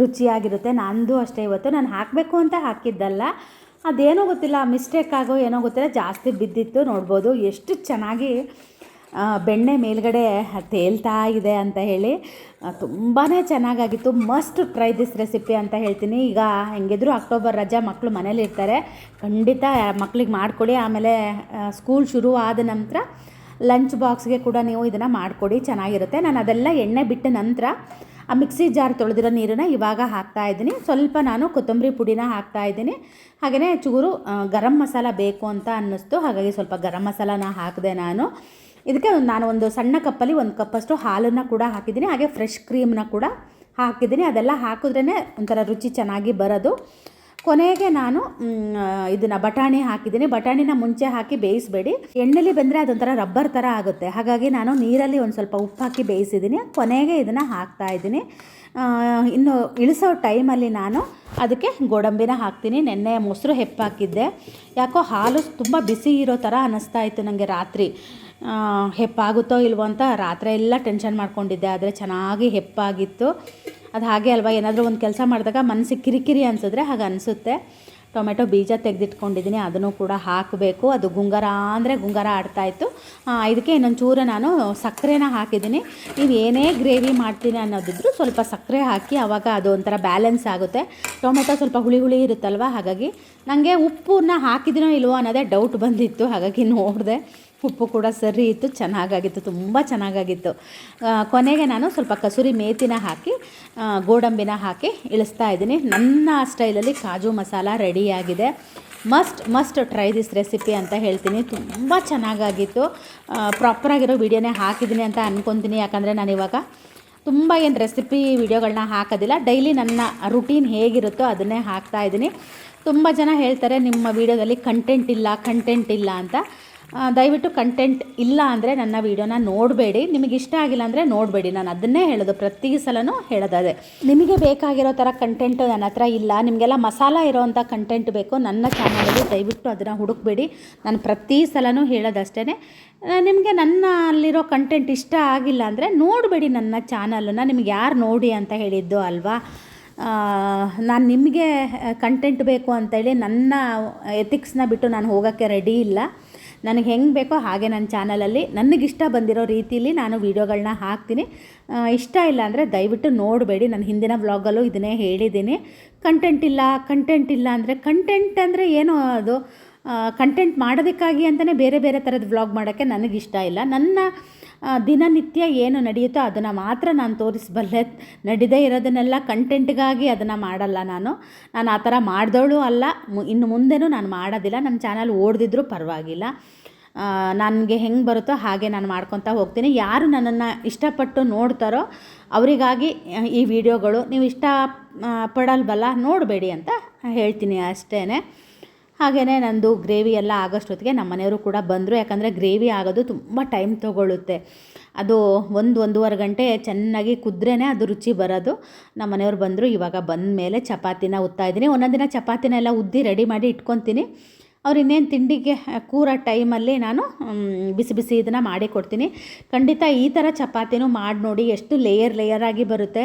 ರುಚಿಯಾಗಿರುತ್ತೆ. ನಂದು ಅಷ್ಟೇ ಇವತ್ತು. ನಾನು ಹಾಕಬೇಕು ಅಂತ ಹಾಕಿದ್ದಲ್ಲ. ಅದೇನೋ ಗೊತ್ತಿಲ್ಲ. ಮಿಸ್ಟೇಕ್ ಆಗೋ ಏನೋ ಗೊತ್ತಿಲ್ಲ. ಜಾಸ್ತಿ ಬಿದ್ದಿತ್ತು. ನೋಡ್ಬೋದು. ಎಷ್ಟು ಚೆನ್ನಾಗಿ ಬೆಣ್ಣೆ ಮೇಲ್ಗಡೆ ತೇಲ್ತಾ ಇದೆ ಅಂತ ಹೇಳಿ ತುಂಬಾ ಚೆನ್ನಾಗಾಗಿತ್ತು. ಮಸ್ಟ್ ಟ್ರೈ ದಿಸ್ ರೆಸಿಪಿ ಅಂತ ಹೇಳ್ತೀನಿ. ಈಗ ಹೆಂಗಿದ್ರು ಅಕ್ಟೋಬರ್ ರಜಾ ಮಕ್ಕಳು ಮನೇಲಿರ್ತಾರೆ. ಖಂಡಿತ ಮಕ್ಕಳಿಗೆ ಮಾಡಿಕೊಡಿ. ಆಮೇಲೆ ಸ್ಕೂಲ್ ಶುರು ಆದ ನಂತರ ಲಂಚ್ ಬಾಕ್ಸ್ಗೆ ಕೂಡ ನೀವು ಇದನ್ನು ಮಾಡಿಕೊಡಿ, ಚೆನ್ನಾಗಿರುತ್ತೆ. ನಾನು ಅದೆಲ್ಲ ಎಣ್ಣೆ ಬಿಟ್ಟ ನಂತರ ಆ ಮಿಕ್ಸಿ ಜಾರ್ ತೊಳೆದಿರೋ ನೀರನ್ನು ಇವಾಗ ಹಾಕ್ತಾ ಇದ್ದೀನಿ. ಸ್ವಲ್ಪ ನಾನು ಕೊತ್ತಂಬರಿ ಪುಡಿನ ಹಾಕ್ತಾ ಇದ್ದೀನಿ. ಹಾಗೆಯೇ ಚೂರು ಗರಂ ಮಸಾಲ ಬೇಕು ಅಂತ ಅನ್ನಿಸ್ತು. ಹಾಗಾಗಿ ಸ್ವಲ್ಪ ಗರಂ ಮಸಾಲನ ಹಾಕಿದೆ ನಾನು. ಇದಕ್ಕೆ ನಾನು ಒಂದು ಸಣ್ಣ ಕಪ್ಪಲ್ಲಿ ಒಂದು ಕಪ್ಪಷ್ಟು ಹಾಲನ್ನು ಕೂಡ ಹಾಕಿದ್ದೀನಿ. ಹಾಗೆ ಫ್ರೆಶ್ ಕ್ರೀಮ್ನ ಕೂಡ ಹಾಕಿದ್ದೀನಿ. ಅದೆಲ್ಲ ಹಾಕಿದ್ರೇ ಒಂಥರ ರುಚಿ ಚೆನ್ನಾಗಿ ಬರೋದು. ಕೊನೆಗೆ ನಾನು ಇದನ್ನು ಬಟಾಣಿ ಹಾಕಿದ್ದೀನಿ. ಬಟಾಣಿನ ಮುಂಚೆ ಹಾಕಿ ಬೇಯಿಸಬೇಡಿ. ಎಣ್ಣೆಲಿ ಬಂದರೆ ಅದೊಂಥರ ರಬ್ಬರ್ ಥರ ಆಗುತ್ತೆ. ಹಾಗಾಗಿ ನಾನು ನೀರಲ್ಲಿ ಒಂದು ಸ್ವಲ್ಪ ಉಪ್ಪು ಹಾಕಿ ಬೇಯಿಸಿದ್ದೀನಿ. ಕೊನೆಗೆ ಇದನ್ನು ಹಾಕ್ತಾ ಇದ್ದೀನಿ. ಇನ್ನು ಇಳಿಸೋ ಟೈಮಲ್ಲಿ ನಾನು ಅದಕ್ಕೆ ಗೋಡಂಬಿನ ಹಾಕ್ತೀನಿ. ನೆನ್ನೆ ಮೊಸರು ಹೆಪ್ಪಾಕಿದ್ದೆ. ಯಾಕೋ ಹಾಲು ತುಂಬ ಬಿಸಿ ಇರೋ ಥರ ಅನ್ನಿಸ್ತಾ ಇತ್ತು ನನಗೆ ರಾತ್ರಿ. ಹೆಪ್ಪಾಗುತ್ತೋ ಇಲ್ವೋ ಅಂತ ರಾತ್ರಿ ಎಲ್ಲ ಟೆನ್ಷನ್ ಮಾಡ್ಕೊಂಡಿದ್ದೆ. ಆದರೆ ಚೆನ್ನಾಗಿ ಹೆಪ್ಪಾಗಿತ್ತು. ಅದು ಹಾಗೆ ಅಲ್ವಾ, ಏನಾದರೂ ಒಂದು ಕೆಲಸ ಮಾಡಿದಾಗ ಮನಸ್ಸಿಗೆ ಕಿರಿಕಿರಿ ಅನಿಸಿದ್ರೆ ಹಾಗೆ ಅನಿಸುತ್ತೆ. ಟೊಮೆಟೊ ಬೀಜ ತೆಗೆದಿಟ್ಕೊಂಡಿದ್ದೀನಿ ಅದನ್ನು ಕೂಡ ಹಾಕಬೇಕು. ಅದು ಗುಂಗರ ಅಂದರೆ ಗುಂಗರ ಆಡ್ತಾಯಿತ್ತು ಇದಕ್ಕೆ ಇನ್ನೊಂದು ಚೂರು ನಾನು ಸಕ್ಕರೆನ ಹಾಕಿದ್ದೀನಿ ನೀವು ಏನೇ ಗ್ರೇವಿ ಮಾಡ್ತೀನಿ ಅನ್ನೋದಿದ್ರು ಸ್ವಲ್ಪ ಸಕ್ಕರೆ ಹಾಕಿ ಆವಾಗ ಅದು ಒಂಥರ ಬ್ಯಾಲೆನ್ಸ್ ಆಗುತ್ತೆ. ಟೊಮೆಟೊ ಸ್ವಲ್ಪ ಹುಳಿ ಹುಳಿ ಇರುತ್ತಲ್ವ, ಹಾಗಾಗಿ ನನಗೆ ಉಪ್ಪನ್ನ ಹಾಕಿದ್ದೀನೋ ಇಲ್ವೋ ಅನ್ನೋದೇ ಡೌಟ್ ಬಂದಿತ್ತು, ಹಾಗಾಗಿ ನೋಡಿದೆ. ಉಪ್ಪು ಕೂಡ ಸರಿ ಇತ್ತು, ಚೆನ್ನಾಗಾಗಿತ್ತು, ತುಂಬ ಚೆನ್ನಾಗಾಗಿತ್ತು. ಕೊನೆಗೆ ನಾನು ಸ್ವಲ್ಪ ಕಸೂರಿ ಮೇತಿನ ಹಾಕಿ ಗೋಡಂಬಿನ ಹಾಕಿ ಇಳಿಸ್ತಾ ಇದ್ದೀನಿ. ನನ್ನ ಸ್ಟೈಲಲ್ಲಿ ಕಾಜು ಮಸಾಲ ರೆಡಿಯಾಗಿದೆ. Must must try this recipe ಅಂತ ಹೇಳ್ತೀನಿ. ತುಂಬ ಚೆನ್ನಾಗಾಗಿತ್ತು. ಪ್ರಾಪರಾಗಿರೋ ವೀಡಿಯೋನೇ ಹಾಕಿದ್ದೀನಿ ಅಂತ ಅಂದ್ಕೊತೀನಿ ಯಾಕಂದರೆ ಇವಾಗ ತುಂಬ ಏನು ರೆಸಿಪಿ ವಿಡಿಯೋಗಳನ್ನ ಹಾಕೋದಿಲ್ಲ. ಡೈಲಿ ನನ್ನ ರುಟೀನ್ ಹೇಗಿರುತ್ತೋ ಅದನ್ನೇ ಹಾಕ್ತಾ ಇದ್ದೀನಿ. ತುಂಬ ಜನ ಹೇಳ್ತಾರೆ, ನಿಮ್ಮ ವಿಡಿಯೋದಲ್ಲಿ ಕಂಟೆಂಟ್ ಇಲ್ಲ ಕಂಟೆಂಟ್ ಇಲ್ಲ ಅಂತ. ದಯವಿಟ್ಟು ಕಂಟೆಂಟ್ ಇಲ್ಲ ಅಂದರೆ ನನ್ನ ವೀಡಿಯೋನ ನೋಡಬೇಡಿ. ನಿಮಗೆ ಇಷ್ಟ ಆಗಿಲ್ಲ ಅಂದರೆ ನೋಡಬೇಡಿ. ನಾನು ಅದನ್ನೇ ಹೇಳೋದು. ಪ್ರತಿ ಸಲನೂ ಹೇಳೋದಾದೆ. ನಿಮಗೆ ಬೇಕಾಗಿರೋ ಥರ ಕಂಟೆಂಟ್ ನನ್ನ ಹತ್ರ ಇಲ್ಲ. ನಿಮಗೆಲ್ಲ ಮಸಾಲ ಇರೋವಂಥ ಕಂಟೆಂಟ್ ಬೇಕು. ನನ್ನ ಚಾನಲಲ್ಲಿ ದಯವಿಟ್ಟು ಅದನ್ನು ಹುಡುಕಬೇಡಿ. ನಾನು ಪ್ರತಿ ಸಲನೂ ಹೇಳೋದಷ್ಟೇ ನಿಮಗೆ ನನ್ನ ಅಲ್ಲಿರೋ ಕಂಟೆಂಟ್ ಇಷ್ಟ ಆಗಿಲ್ಲ ಅಂದರೆ ನೋಡಬೇಡಿ ನನ್ನ ಚಾನಲನ್ನು ನಿಮ್ಗೆ ಯಾರು ನೋಡಿ ಅಂತ ಹೇಳಿದ್ದು ಅಲ್ವಾ? ನಾನು ನಿಮಗೆ ಕಂಟೆಂಟ್ ಬೇಕು ಅಂತೇಳಿ ನನ್ನ ಎಥಿಕ್ಸ್ನ ಬಿಟ್ಟು ನಾನು ಹೋಗೋಕ್ಕೆ ರೆಡಿ ಇಲ್ಲ. ನನಗೆ ಹೆಂಗೆ ಬೇಕೋ ಹಾಗೆ ನನ್ನ ಚಾನಲಲ್ಲಿ ನನಗಿಷ್ಟ ಬಂದಿರೋ ರೀತಿಯಲ್ಲಿ ನಾನು ವೀಡಿಯೋಗಳನ್ನ ಹಾಕ್ತೀನಿ. ಇಷ್ಟ ಇಲ್ಲ ಅಂದರೆ ದಯವಿಟ್ಟು ನೋಡಬೇಡಿ. ನಾನು ಹಿಂದಿನ ವ್ಲಾಗಲ್ಲೂ ಇದನ್ನೇ ಹೇಳಿದ್ದೀನಿ. ಕಂಟೆಂಟ್ ಇಲ್ಲ ಕಂಟೆಂಟ್ ಇಲ್ಲ ಅಂದರೆ ಕಂಟೆಂಟ್ ಅಂದರೆ ಏನೋ ಅದು ಕಂಟೆಂಟ್ ಮಾಡೋದಕ್ಕಾಗಿ ಅಂತಲೇ ಬೇರೆ ಬೇರೆ ಥರದ ವ್ಲಾಗ್ ಮಾಡೋಕ್ಕೆ ನನಗಿಷ್ಟ ಇಲ್ಲ. ನನ್ನ ದಿನನಿತ್ಯ ಏನು ನಡೆಯುತ್ತೋ ಅದನ್ನು ಮಾತ್ರ ನಾನು ತೋರಿಸಬಲ್ಲೆ. ನಡೆದೇ ಇರೋದನ್ನೆಲ್ಲ ಕಂಟೆಂಟ್ಗಾಗಿ ಅದನ್ನು ಮಾಡಲ್ಲ ನಾನು. ನಾನು ಆ ಥರ ಮಾಡಿದವಳು ಅಲ್ಲ. ಇನ್ನು ಮುಂದೆನೂ ನಾನು ಮಾಡೋದಿಲ್ಲ. ನಮ್ಮ ಚಾನಲ್ ಓಡ್ದಿದ್ರೂ ಪರವಾಗಿಲ್ಲ. ನನಗೆ ಹೆಂಗೆ ಬರುತ್ತೋ ಹಾಗೆ ನಾನು ಮಾಡ್ಕೊತಾ ಹೋಗ್ತೀನಿ. ಯಾರು ನನ್ನನ್ನು ಇಷ್ಟಪಟ್ಟು ನೋಡ್ತಾರೋ ಅವರಿಗಾಗಿ ಈ ವಿಡಿಯೋಗಳು. ನೀವು ಇಷ್ಟ ಪಡಲ್ಬಲ್ಲ ನೋಡಬೇಡಿ ಅಂತ ಹೇಳ್ತೀನಿ ಅಷ್ಟೇ ಹಾಗೆಯೇ ನಂದು ಗ್ರೇವಿ ಎಲ್ಲ ಆಗೋಷ್ಟೊತ್ತಿಗೆ ನಮ್ಮ ಮನೆಯವರು ಕೂಡ ಬಂದರು. ಯಾಕಂದರೆ ಗ್ರೇವಿ ಆಗೋದು ತುಂಬ ಟೈಮ್ ತೊಗೊಳುತ್ತೆ. ಅದು ಒಂದು ಒಂದೂವರೆ ಗಂಟೆ ಚೆನ್ನಾಗಿ ಕುದ್ರೇ ಅದು ರುಚಿ ಬರೋದು. ನಮ್ಮ ಮನೆಯವ್ರು ಬಂದರು, ಇವಾಗ ಬಂದ ಮೇಲೆ ಚಪಾತಿನ ಉತ್ತಾ ಇದ್ದೀನಿ. ಒಂದೊಂದು ದಿನ ಚಪಾತಿನ ಎಲ್ಲ ಉದ್ದಿ ರೆಡಿ ಮಾಡಿ ಇಟ್ಕೊತೀನಿ. ಅವ್ರು ಇನ್ನೇನು ತಿಂಡಿಗೆ, ಕೂರೋ ಟೈಮಲ್ಲಿ ನಾನು ಬಿಸಿ ಬಿಸಿ ಇದನ್ನು ಮಾಡಿ ಕೊಡ್ತೀನಿ. ಖಂಡಿತ ಈ ಥರ ಚಪಾತಿನೂ ಮಾಡಿ ನೋಡಿ ಎಷ್ಟು ಲೇಯರ್ ಲೇಯರ್ ಆಗಿ ಬರುತ್ತೆ.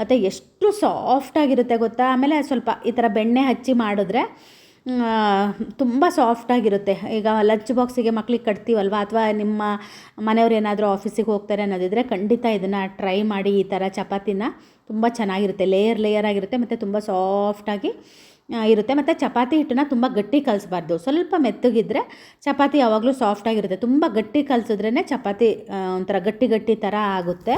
ಮತ್ತು ಎಷ್ಟು ಸಾಫ್ಟಾಗಿರುತ್ತೆ ಗೊತ್ತಾ? ಆಮೇಲೆ ಸ್ವಲ್ಪ ಈ ಥರ ಬೆಣ್ಣೆ ಹಚ್ಚಿ ಮಾಡಿದ್ರೆ ತುಂಬ ಸಾಫ್ಟಾಗಿರುತ್ತೆ ಈಗ ಲಂಚ್ ಬಾಕ್ಸಿಗೆ ಮಕ್ಳಿಗೆ ಕಟ್ತೀವಲ್ವ? ಅಥವಾ ನಿಮ್ಮ ಮನೆಯವ್ರು ಏನಾದರೂ ಆಫೀಸಿಗೆ ಹೋಗ್ತಾರೆ ಅನ್ನೋದಿದ್ರೆ ಖಂಡಿತ ಇದನ್ನು ಟ್ರೈ ಮಾಡಿ ಈ ಥರ ಚಪಾತಿನ ತುಂಬ ಚೆನ್ನಾಗಿರುತ್ತೆ. ಲೇಯರ್ ಲೇಯರ್ ಆಗಿರುತ್ತೆ ಮತ್ತು ತುಂಬ ಸಾಫ್ಟಾಗಿ ಇರುತ್ತೆ. ಮತ್ತು ಚಪಾತಿ ಹಿಟ್ಟನ್ನ ತುಂಬ ಗಟ್ಟಿ ಕಲಿಸ್ಬಾರ್ದು. ಸ್ವಲ್ಪ ಮೆತ್ತಗಿದ್ರೆ ಚಪಾತಿ ಯಾವಾಗಲೂ ಸಾಫ್ಟಾಗಿರುತ್ತೆ ತುಂಬ ಗಟ್ಟಿ ಕಲಿಸಿದ್ರೇ ಚಪಾತಿ ಒಂಥರ ಗಟ್ಟಿ ಗಟ್ಟಿ ಥರ ಆಗುತ್ತೆ.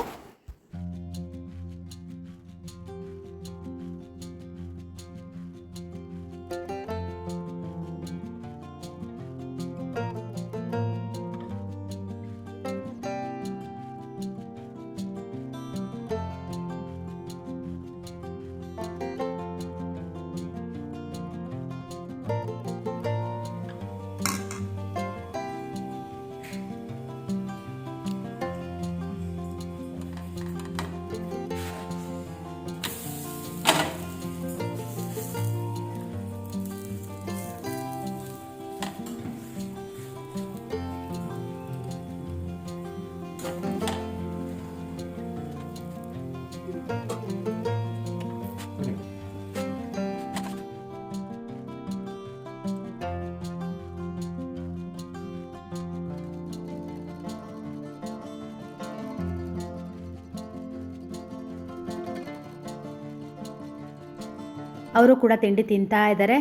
ಅವರು ಕೂಡ ತಿಂಡಿ ತಿಂತಾ ಇದ್ದಾರೆ.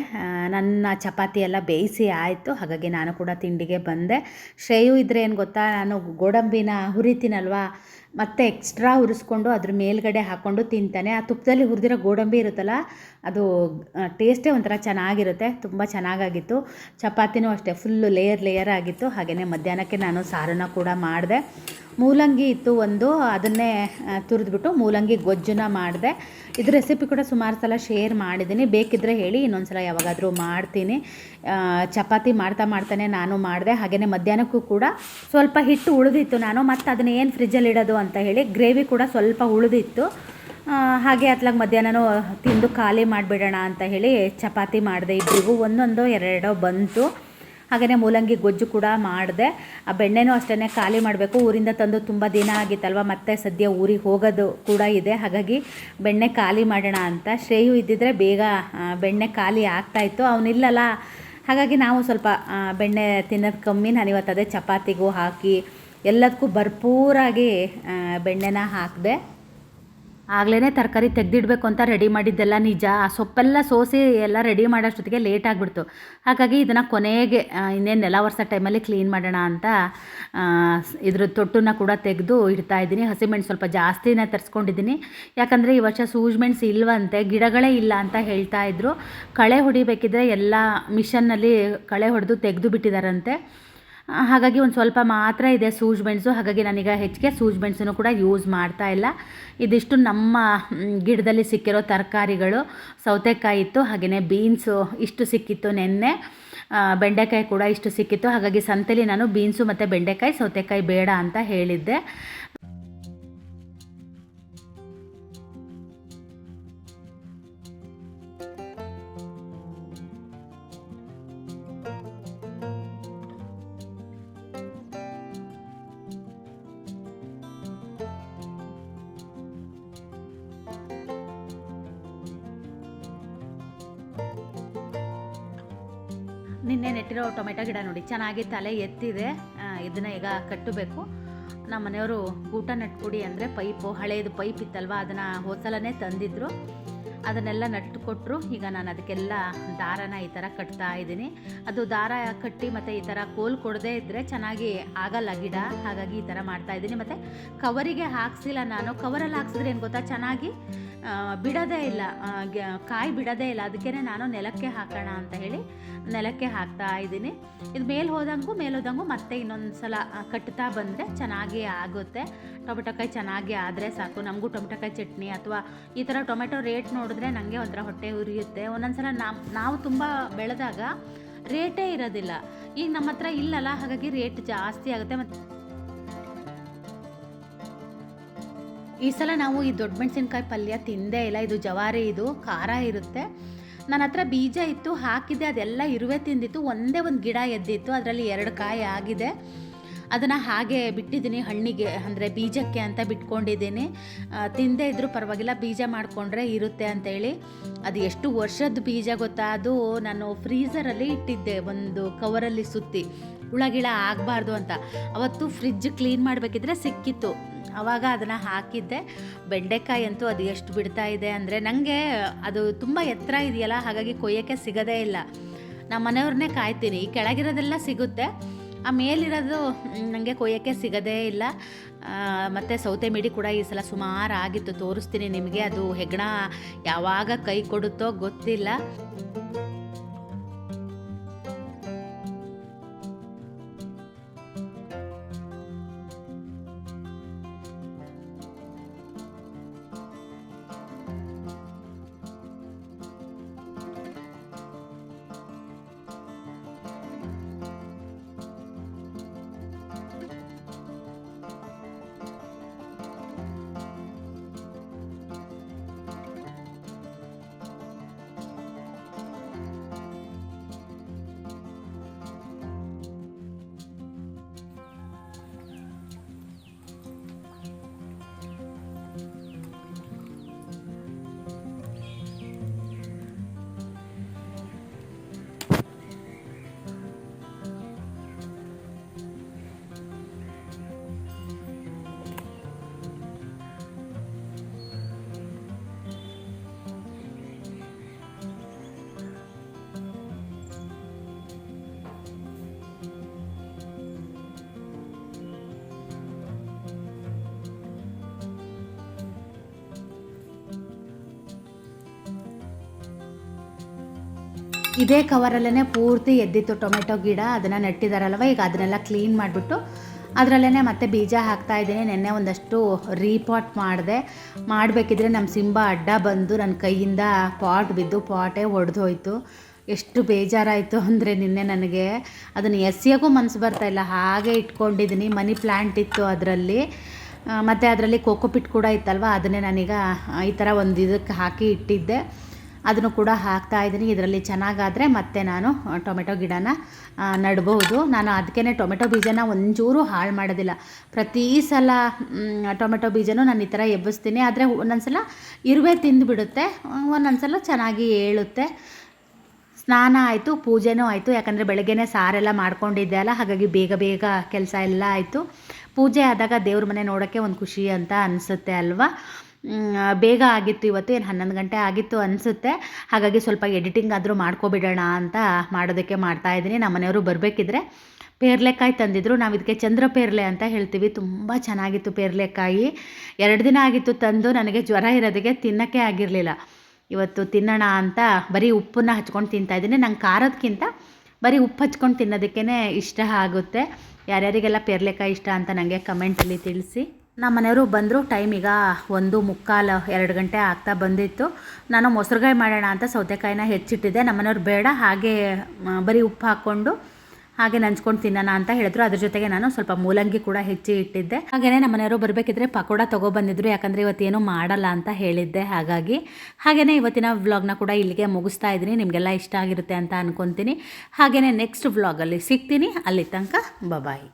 ನನ್ನ ಚಪಾತಿ ಎಲ್ಲ ಬೇಯಿಸಿ ಆಯಿತು. ಹಾಗಾಗಿ ನಾನು ಕೂಡ ತಿಂಡಿಗೆ ಬಂದೆ. ಶ್ರೇಯು ಇದ್ರೆ ಏನು ಗೊತ್ತಾ? ನಾನು ಗೋಡಂಬಿನ ಹುರಿತೀನಲ್ವಾ ಮತ್ತೆ ಎಕ್ಸ್ಟ್ರಾ ಉರಿಸ್ಕೊಂಡು ಅದ್ರ ಮೇಲ್ಗಡೆ ಹಾಕ್ಕೊಂಡು ತಿಂತಾನೆ. ಆ ತುಪ್ಪದಲ್ಲಿ ಹುರಿದಿರೋ ಗೋಡಂಬಿ ಇರುತ್ತಲ್ಲ, ಅದು ಟೇಸ್ಟೇ ಒಂಥರ ಚೆನ್ನಾಗಿರುತ್ತೆ. ತುಂಬ ಚೆನ್ನಾಗಾಗಿತ್ತು. ಚಪಾತಿನೂ ಅಷ್ಟೇ ಫುಲ್ಲು ಲೇಯರ್ ಲೇಯರ್ ಆಗಿತ್ತು. ಹಾಗೆಯೇ ಮಧ್ಯಾಹ್ನಕ್ಕೆ ನಾನು ಸಾರನ್ನ ಕೂಡ ಮಾಡಿದೆ. ಮೂಲಂಗಿ ಇತ್ತು ಒಂದು, ಅದನ್ನೇ ತುರಿದ್ಬಿಟ್ಟು ಮೂಲಂಗಿ ಗೊಜ್ಜನ್ನ ಮಾಡಿದೆ. ಇದು ರೆಸಿಪಿ ಕೂಡ ಸುಮಾರು ಸಲ ಶೇರ್ ಮಾಡಿದ್ದೀನಿ ಬೇಕಿದ್ದರೆ ಹೇಳಿ ಇನ್ನೊಂದು ಸಲ ಯಾವಾಗಾದರೂ ಮಾಡ್ತೀನಿ. ಚಪಾತಿ ಮಾಡ್ತಾ ಮಾಡ್ತಾನೆ ನಾನು ಮಾಡಿದೆ. ಹಾಗೆಯೇ ಮಧ್ಯಾಹ್ನಕ್ಕೂ ಕೂಡ ಸ್ವಲ್ಪ ಹಿಟ್ಟು ಉಳಿದಿತ್ತು ನಾನು. ಮತ್ತು ಅದನ್ನ ಏನು ಫ್ರಿಜ್ಜಲ್ಲಿ ಇಡೋದು ಅಂತ ಹೇಳಿ ಗ್ರೇವಿ ಕೂಡ ಸ್ವಲ್ಪ ಉಳಿದಿತ್ತು. ಹಾಗೆ ಅತ್ಲಾಗ ಮಧ್ಯಾಹ್ನನೂ ತಿಂದು ಖಾಲಿ ಮಾಡಿಬಿಡೋಣ ಅಂತ ಹೇಳಿ ಚಪಾತಿ ಮಾಡಿದೆ. ಇಬ್ಬರಿಗೂ ಒಂದೊಂದು ಎರಡೋ ಬಂತು. ಹಾಗೆಯೇ ಮೂಲಂಗಿ ಗೊಜ್ಜು ಕೂಡ ಮಾಡಿದೆ. ಆ ಬೆಣ್ಣೆನೂ ಅಷ್ಟೇ ಖಾಲಿ ಮಾಡಬೇಕು. ಊರಿಂದ ತಂದು ತುಂಬ ದಿನ ಆಗಿತ್ತಲ್ವ, ಮತ್ತೆ ಸದ್ಯ ಊರಿಗೆ ಹೋಗೋದು ಕೂಡ ಇದೆ. ಹಾಗಾಗಿ ಬೆಣ್ಣೆ ಖಾಲಿ ಮಾಡೋಣ ಅಂತ. ಶ್ರೇಯು ಇದ್ದಿದ್ರೆ ಬೇಗ ಬೆಣ್ಣೆ ಖಾಲಿ ಆಗ್ತಾಯಿತ್ತು ಅವನಿಲ್ಲಲ್ಲ ಹಾಗಾಗಿ ನಾವು ಸ್ವಲ್ಪ ಬೆಣ್ಣೆ ತಿನ್ನೋದು ಕಮ್ಮಿ. ನಾನು ಇವತ್ತು ಅದೇ ಚಪಾತಿಗೂ ಹಾಕಿ ಎಲ್ಲದಕ್ಕೂ ಭರ್ಪೂರಾಗಿ ಬೆಣ್ಣೆನ ಹಾಕಿದೆ. ಆಗಲೇ ತರಕಾರಿ ತೆಗೆದಿಡಬೇಕು ಅಂತ ರೆಡಿ ಮಾಡಿದ್ದೆಲ್ಲ ನಿಜ. ಆ ಸೊಪ್ಪೆಲ್ಲ ಸೋಸಿ ಎಲ್ಲ ರೆಡಿ ಮಾಡೋಷ್ಟೊತ್ತಿಗೆ ಲೇಟ್ ಆಗಿಬಿಡ್ತು. ಹಾಗಾಗಿ ಇದನ್ನು ಕೊನೆಗೆ ಇನ್ನೇನು ನೆಲ ಒರೆಸೋ ಟೈಮಲ್ಲಿ ಕ್ಲೀನ್ ಮಾಡೋಣ ಅಂತ ಇದ್ರ ತೊಟ್ಟನ್ನ ಕೂಡ ತೆಗೆದು ಇಡ್ತಾ ಇದ್ದೀನಿ. ಹಸಿಮೆಣಸು ಸ್ವಲ್ಪ ಜಾಸ್ತಿನೇ ತರಿಸ್ಕೊಂಡಿದ್ದೀನಿ. ಯಾಕಂದರೆ ಈ ವರ್ಷ ಸೂಜ್ಮೆಣ್ಸು ಇಲ್ವಂತೆ, ಗಿಡಗಳೇ ಇಲ್ಲ ಅಂತ ಹೇಳ್ತಾ ಇದ್ರು. ಕಳೆ ಹೊಡಿಬೇಕಿದ್ರೆ ಎಲ್ಲ ಮಿಷನ್ನಲ್ಲಿ ಕಳೆ ಹೊಡೆದು ತೆಗೆದು ಬಿಟ್ಟಿದ್ದಾರಂತೆ ಹಾಗಾಗಿ ಒಂದು ಸ್ವಲ್ಪ ಮಾತ್ರ ಇದೆ ಸೂಜ್ ಮೆಣಸು ಹಾಗಾಗಿ ನಾನೀಗ ಹೆಚ್ಚಿಗೆ ಸೂಜ್ ಮೆಣಸನ್ನು ಕೂಡ ಯೂಸ್ ಮಾಡ್ತಾ ಇಲ್ಲ. ಇದಿಷ್ಟು ನಮ್ಮ ಗಿಡದಲ್ಲಿ ಸಿಕ್ಕಿರೋ ತರಕಾರಿಗಳು. ಸೌತೆಕಾಯಿ ಇತ್ತು ಹಾಗೆಯೇ ಬೀನ್ಸು ಇಷ್ಟು ಸಿಕ್ಕಿತ್ತು ನೆನ್ನೆ. ಬೆಂಡೆಕಾಯಿ ಕೂಡ ಇಷ್ಟು ಸಿಕ್ಕಿತ್ತು. ಹಾಗಾಗಿ ಸಂತೆಲಿ ನಾನು ಬೀನ್ಸು ಮತ್ತು ಬೆಂಡೆಕಾಯಿ, ಸೌತೆಕಾಯಿ ಬೇಡ ಅಂತ ಹೇಳಿದ್ದೆ. ನೆಟ್ಟಿರೋ ಟೊಮೆಟೊ ಗಿಡ ನೋಡಿ, ಚೆನ್ನಾಗಿ ತಲೆ ಎತ್ತಿದೆ. ಇದನ್ನ ಈಗ ಕಟ್ಟಬೇಕು. ನಮ್ಮ ಮನೆಯವರು ಊಟ ನಟ್ಕೊಡಿ ಅಂದರೆ ಪೈಪು ಹಳೆಯದು ಪೈಪ್ ಇತ್ತಲ್ವ, ಅದನ್ನು ಹೋಸಲನೇ ತಂದಿದ್ರು. ಅದನ್ನೆಲ್ಲ ನಟ್ಟು ಕೊಟ್ಟರು ಈಗ ನಾನು ಅದಕ್ಕೆಲ್ಲ ದಾರನ ಈ ಥರ ಕಟ್ತಾ ಇದ್ದೀನಿ. ಅದು ದಾರ ಕಟ್ಟಿ ಮತ್ತು ಈ ಥರ ಕೋಲ್ ಕೊಡದೇ ಇದ್ದರೆ ಚೆನ್ನಾಗಿ ಆಗಲ್ಲ ಗಿಡ. ಹಾಗಾಗಿ ಈ ಥರ ಮಾಡ್ತಾ ಇದ್ದೀನಿ. ಮತ್ತು ಕವರಿಗೆ ಹಾಕ್ಸಿಲ್ಲ ನಾನು. ಕವರಲ್ಲಿ ಹಾಕ್ಸಿದ್ರೆ ಏನು ಗೊತ್ತಾ? ಚೆನ್ನಾಗಿ ಬಿಡೋದೇ ಇಲ್ಲ. ಕಾಯಿ ಬಿಡೋದೇ ಇಲ್ಲ. ಅದಕ್ಕೇ ನಾನು ನೆಲಕ್ಕೆ ಹಾಕೋಣ ಅಂತ ಹೇಳಿ ನೆಲಕ್ಕೆ ಹಾಕ್ತಾ ಇದ್ದೀನಿ. ಇದು ಮೇಲೆ ಹೋದಂಗೂ ಮೇಲೆ ಹೋದಂಗೂ ಮತ್ತೆ ಇನ್ನೊಂದು ಸಲ ಕಟ್ತಾ ಬಂದರೆ ಚೆನ್ನಾಗಿ ಆಗುತ್ತೆ. ಟೊಮೆಟೊಕಾಯಿ ಚೆನ್ನಾಗಿ ಆದರೆ ಸಾಕು. ನಮಗೂ ಟೊಮೆಟೊಕಾಯಿ ಚಟ್ನಿ ಅಥವಾ ಈ ಥರ ಟೊಮೆಟೊ ರೇಟ್ ನೋಡಿದ್ರೆ ನನಗೆ ಒಂಥರ ಹೊಟ್ಟೆ ಉರಿಯುತ್ತೆ. ಒಂದೊಂದು ಸಲ ನಾವು ನಾವು ತುಂಬ ಬೆಳೆದಾಗ ರೇಟೇ ಇರೋದಿಲ್ಲ. ಈಗ ನಮ್ಮ ಹತ್ರ ಇಲ್ಲಲ್ಲ, ಹಾಗಾಗಿ ರೇಟ್ ಜಾಸ್ತಿ ಆಗುತ್ತೆ. ಮತ್ತು ಈ ಸಲ ನಾವು ಈ ದೊಡ್ಡ ಮೆಣಸಿನ್ಕಾಯಿ ಪಲ್ಯ ತಿಂದೇ ಇಲ್ಲ. ಇದು ಜವಾರಿ, ಇದು ಖಾರ ಇರುತ್ತೆ. ನನ್ನ ಹತ್ರ ಬೀಜ ಇತ್ತು, ಹಾಕಿದ್ದೆ, ಅದೆಲ್ಲ ಇರುವೆ ತಿಂದಿತ್ತು. ಒಂದೇ ಒಂದು ಗಿಡ ಎದ್ದಿತ್ತು. ಅದರಲ್ಲಿ ಎರಡು ಕಾಯಿ ಆಗಿದೆ. ಅದನ್ನು ಹಾಗೆ ಬಿಟ್ಟಿದ್ದೀನಿ ಹಣ್ಣಿಗೆ, ಅಂದರೆ ಬೀಜಕ್ಕೆ ಅಂತ ಬಿಟ್ಕೊಂಡಿದ್ದೀನಿ. ತಿಂದೇ ಇದ್ದರೂ ಪರವಾಗಿಲ್ಲ, ಬೀಜ ಮಾಡಿಕೊಂಡ್ರೆ ಇರುತ್ತೆ ಅಂತೇಳಿ. ಅದು ಎಷ್ಟು ವರ್ಷದ ಬೀಜ ಗೊತ್ತಾ? ಅದು ನಾನು ಫ್ರೀಸರಲ್ಲಿ ಇಟ್ಟಿದ್ದೆ, ಒಂದು ಕವರಲ್ಲಿ ಸುತ್ತಿ. ಹುಳಗಿಳ ಆಗಬಾರ್ದು ಅಂತ. ಅವತ್ತು ಫ್ರಿಜ್ ಕ್ಲೀನ್ ಮಾಡಬೇಕಿದ್ರೆ ಸಿಕ್ಕಿತ್ತು. ಆವಾಗ ಅದನ್ನು ಹಾಕಿದ್ದೆ. ಬೆಂಡೆಕಾಯಿ ಅಂತೂ ಅದು ಎಷ್ಟು ಬಿಡ್ತಾ ಇದೆ ಅಂದರೆ ನನಗೆ ಅದು ತುಂಬ ಎತ್ತರ ಇದೆಯಲ್ಲ, ಹಾಗಾಗಿ ಕೊಯ್ಯೋಕ್ಕೆ ಸಿಗೋದೇ ಇಲ್ಲ. ನಮ್ಮ ಮನೆಯವ್ರನ್ನೇ ಕಾಯ್ತೀನಿ. ಈ ಕೆಳಗಿರೋದೆಲ್ಲ ಸಿಗುತ್ತೆ. ಆ ಮೇಲಿರೋದು ನನಗೆ ಕೊಯ್ಯೋಕ್ಕೆ ಸಿಗೋದೇ ಇಲ್ಲ. ಮತ್ತು ಸೌತೆ ಮಿಡಿ ಕೂಡ ಈ ಸಲ ಸುಮಾರು ಆಗಿತ್ತು. ತೋರಿಸ್ತೀನಿ ನಿಮಗೆ. ಅದು ಹೆಗ್ಣ ಯಾವಾಗ ಕೈ ಕೊಡುತ್ತೋ ಗೊತ್ತಿಲ್ಲ. ಇದೇ ಕವರಲ್ಲೇ ಪೂರ್ತಿ ಎದ್ದಿತ್ತು ಟೊಮೆಟೊ ಗಿಡ, ಅದನ್ನು ನೆಟ್ಟಿದಾರಲ್ವ? ಈಗ ಅದನ್ನೆಲ್ಲ ಕ್ಲೀನ್ ಮಾಡಿಬಿಟ್ಟು ಅದರಲ್ಲೇ ಮತ್ತೆ ಬೀಜ ಹಾಕ್ತಾ ಇದ್ದೀನಿ. ನೆನ್ನೆ ಒಂದಷ್ಟು ರೀಪಾಟ್ ಮಾಡಿದೆ. ಮಾಡಬೇಕಿದ್ರೆ ನಮ್ಮ ಸಿಂಬ ಅಡ್ಡ ಬಂದು ನನ್ನ ಕೈಯಿಂದ ಪಾಟ್ ಬಿದ್ದು ಪಾಟೇ ಒಡೆದೋಯ್ತು. ಎಷ್ಟು ಬೇಜಾರಾಯಿತು ಅಂದರೆ ನಿನ್ನೆ ನನಗೆ. ಅದನ್ನು ಎಸೆಯೋಕ್ಕೂ ಮನಸ್ಸು ಬರ್ತಾ ಇಲ್ಲ. ಹಾಗೆ ಇಟ್ಕೊಂಡಿದ್ದೀನಿ ಮನಿ ಪ್ಲ್ಯಾಂಟ್ ಇತ್ತು ಅದರಲ್ಲಿ. ಮತ್ತು ಅದರಲ್ಲಿ ಕೋಕೋಪಿಟ್ ಕೂಡ ಇತ್ತಲ್ವ? ಅದನ್ನೇ ನಾನೀಗ ಈ ಥರ ಒಂದು ಇದಕ್ಕೆ ಹಾಕಿ ಇಟ್ಟಿದ್ದೆ. ಅದನ್ನು ಕೂಡ ಹಾಕ್ತಾ ಇದ್ದೀನಿ. ಇದರಲ್ಲಿ ಚೆನ್ನಾಗಾದರೆ ಮತ್ತೆ ನಾನು ಟೊಮೆಟೊ ಗಿಡನ ನೆಡ್ಬೋದು. ನಾನು ಅದಕ್ಕೇ ಟೊಮೆಟೊ ಬೀಜನ ಒಂಚೂರು ಹಾಳು ಮಾಡೋದಿಲ್ಲ. ಪ್ರತಿ ಸಲ ಟೊಮೆಟೊ ಬೀಜನೂ ನಾನು ಈ ಥರ ಎಬ್ಬಿಸ್ತೀನಿ. ಆದರೆ ಒಂದೊಂದ್ಸಲ ಇರುವೆ ತಿಂದುಬಿಡುತ್ತೆ. ಒಂದೊಂದ್ಸಲ ಚೆನ್ನಾಗಿ ಏಳುತ್ತೆ. ಸ್ನಾನ ಆಯಿತು, ಪೂಜೆನೂ ಆಯಿತು. ಯಾಕಂದರೆ ಬೆಳಗ್ಗೆನೇ ಸಾರೆಲ್ಲ ಮಾಡ್ಕೊಂಡಿದ್ದೆ ಅಲ್ಲ, ಹಾಗಾಗಿ ಬೇಗ ಬೇಗ ಕೆಲಸ ಎಲ್ಲ ಆಯಿತು. ಪೂಜೆ ಆದಾಗ ದೇವ್ರ ಮನೆ ನೋಡೋಕ್ಕೆ ಒಂದು ಖುಷಿ ಅಂತ ಅನಿಸುತ್ತೆ ಅಲ್ವಾ? ಬೇಗ ಆಗಿತ್ತು, ಇವತ್ತು ಏನು ಹನ್ನೊಂದು ಗಂಟೆ ಆಗಿತ್ತು ಅನಿಸುತ್ತೆ. ಹಾಗಾಗಿ ಸ್ವಲ್ಪ ಎಡಿಟಿಂಗ್ ಆದರೂ ಮಾಡ್ಕೊಬಿಡೋಣ ಅಂತ ಮಾಡೋದಕ್ಕೆ ಮಾಡ್ತಾಯಿದ್ದೀನಿ ನಮ್ಮ ಮನೆಯವರು ಬರಬೇಕಿದ್ರೆ ಪೇರ್ಲೆಕಾಯಿ ತಂದಿದ್ರು. ನಾವು ಇದಕ್ಕೆ ಚಂದ್ರ ಪೇರ್ಲೆ ಅಂತ ಹೇಳ್ತೀವಿ. ತುಂಬ ಚೆನ್ನಾಗಿತ್ತು ಪೇರ್ಲೆಕಾಯಿ. ಎರಡು ದಿನ ಆಗಿತ್ತು ತಂದು, ನನಗೆ ಜ್ವರ ಇರೋದಕ್ಕೆ ತಿನ್ನೋಕ್ಕೆ ಆಗಿರಲಿಲ್ಲ. ಇವತ್ತು ತಿನ್ನೋಣ ಅಂತ ಬರೀ ಉಪ್ಪನ್ನ ಹಚ್ಕೊಂಡು ತಿಂತಾಯಿದ್ದೀನಿ ನಂಗೆ ಖಾರದಕ್ಕಿಂತ ಬರೀ ಉಪ್ಪು ಹಚ್ಕೊಂಡು ತಿನ್ನೋದಕ್ಕೇ ಇಷ್ಟ ಆಗುತ್ತೆ. ಯಾರ್ಯಾರಿಗೆಲ್ಲ ಪೇರ್ಲೆಕಾಯಿ ಇಷ್ಟ ಅಂತ ನನಗೆ ಕಮೆಂಟಲ್ಲಿ ತಿಳಿಸಿ. ನಮ್ಮ ಮನೆಯವರು ಬಂದರು ಟೈಮ್ ಈಗ ಒಂದು ಮುಕ್ಕಾಲು, ಎರಡು ಗಂಟೆ ಆಗ್ತಾ ಬಂದಿತ್ತು. ನಾನು ಮೊಸರುಗಾಯಿ ಮಾಡೋಣ ಅಂತ ಸೌತೆಕಾಯಿನ ಹೆಚ್ಚಿಟ್ಟಿದ್ದೆ. ನಮ್ಮ ಮನೆಯವ್ರು ಬೇಡ, ಹಾಗೆ ಬರೀ ಉಪ್ಪು ಹಾಕ್ಕೊಂಡು ಹಾಗೆ ನಂಚ್ಕೊಂಡು ತಿನ್ನೋಣ ಅಂತ ಹೇಳಿದ್ರು. ಅದ್ರ ಜೊತೆಗೆ ನಾನು ಸ್ವಲ್ಪ ಮೂಲಂಗಿ ಕೂಡ ಹೆಚ್ಚಿ ಇಟ್ಟಿದ್ದೆ. ಹಾಗೆಯೇ ನಮ್ಮನೆಯವರು ಬರಬೇಕಿದ್ರೆ ಪಕೋಡ ತೊಗೊಬಂದಿದ್ರು ಯಾಕಂದರೆ ಇವತ್ತೇನು ಮಾಡಲ್ಲ ಅಂತ ಹೇಳಿದ್ದೆ. ಹಾಗಾಗಿ ಹಾಗೆಯೇ ಇವತ್ತಿನ ವ್ಲಾಗ್ನ ಕೂಡ ಇಲ್ಲಿಗೆ ಮುಗಿಸ್ತಾ ಇದ್ದೀನಿ. ನಿಮಗೆಲ್ಲ ಇಷ್ಟ ಆಗಿರುತ್ತೆ ಅಂತ ಅನ್ಕೊತೀನಿ. ಹಾಗೆಯೇ ನೆಕ್ಸ್ಟ್ ವ್ಲಾಗಲ್ಲಿ ಸಿಗ್ತೀನಿ. ಅಲ್ಲಿ ತನಕ ಬಾಯ್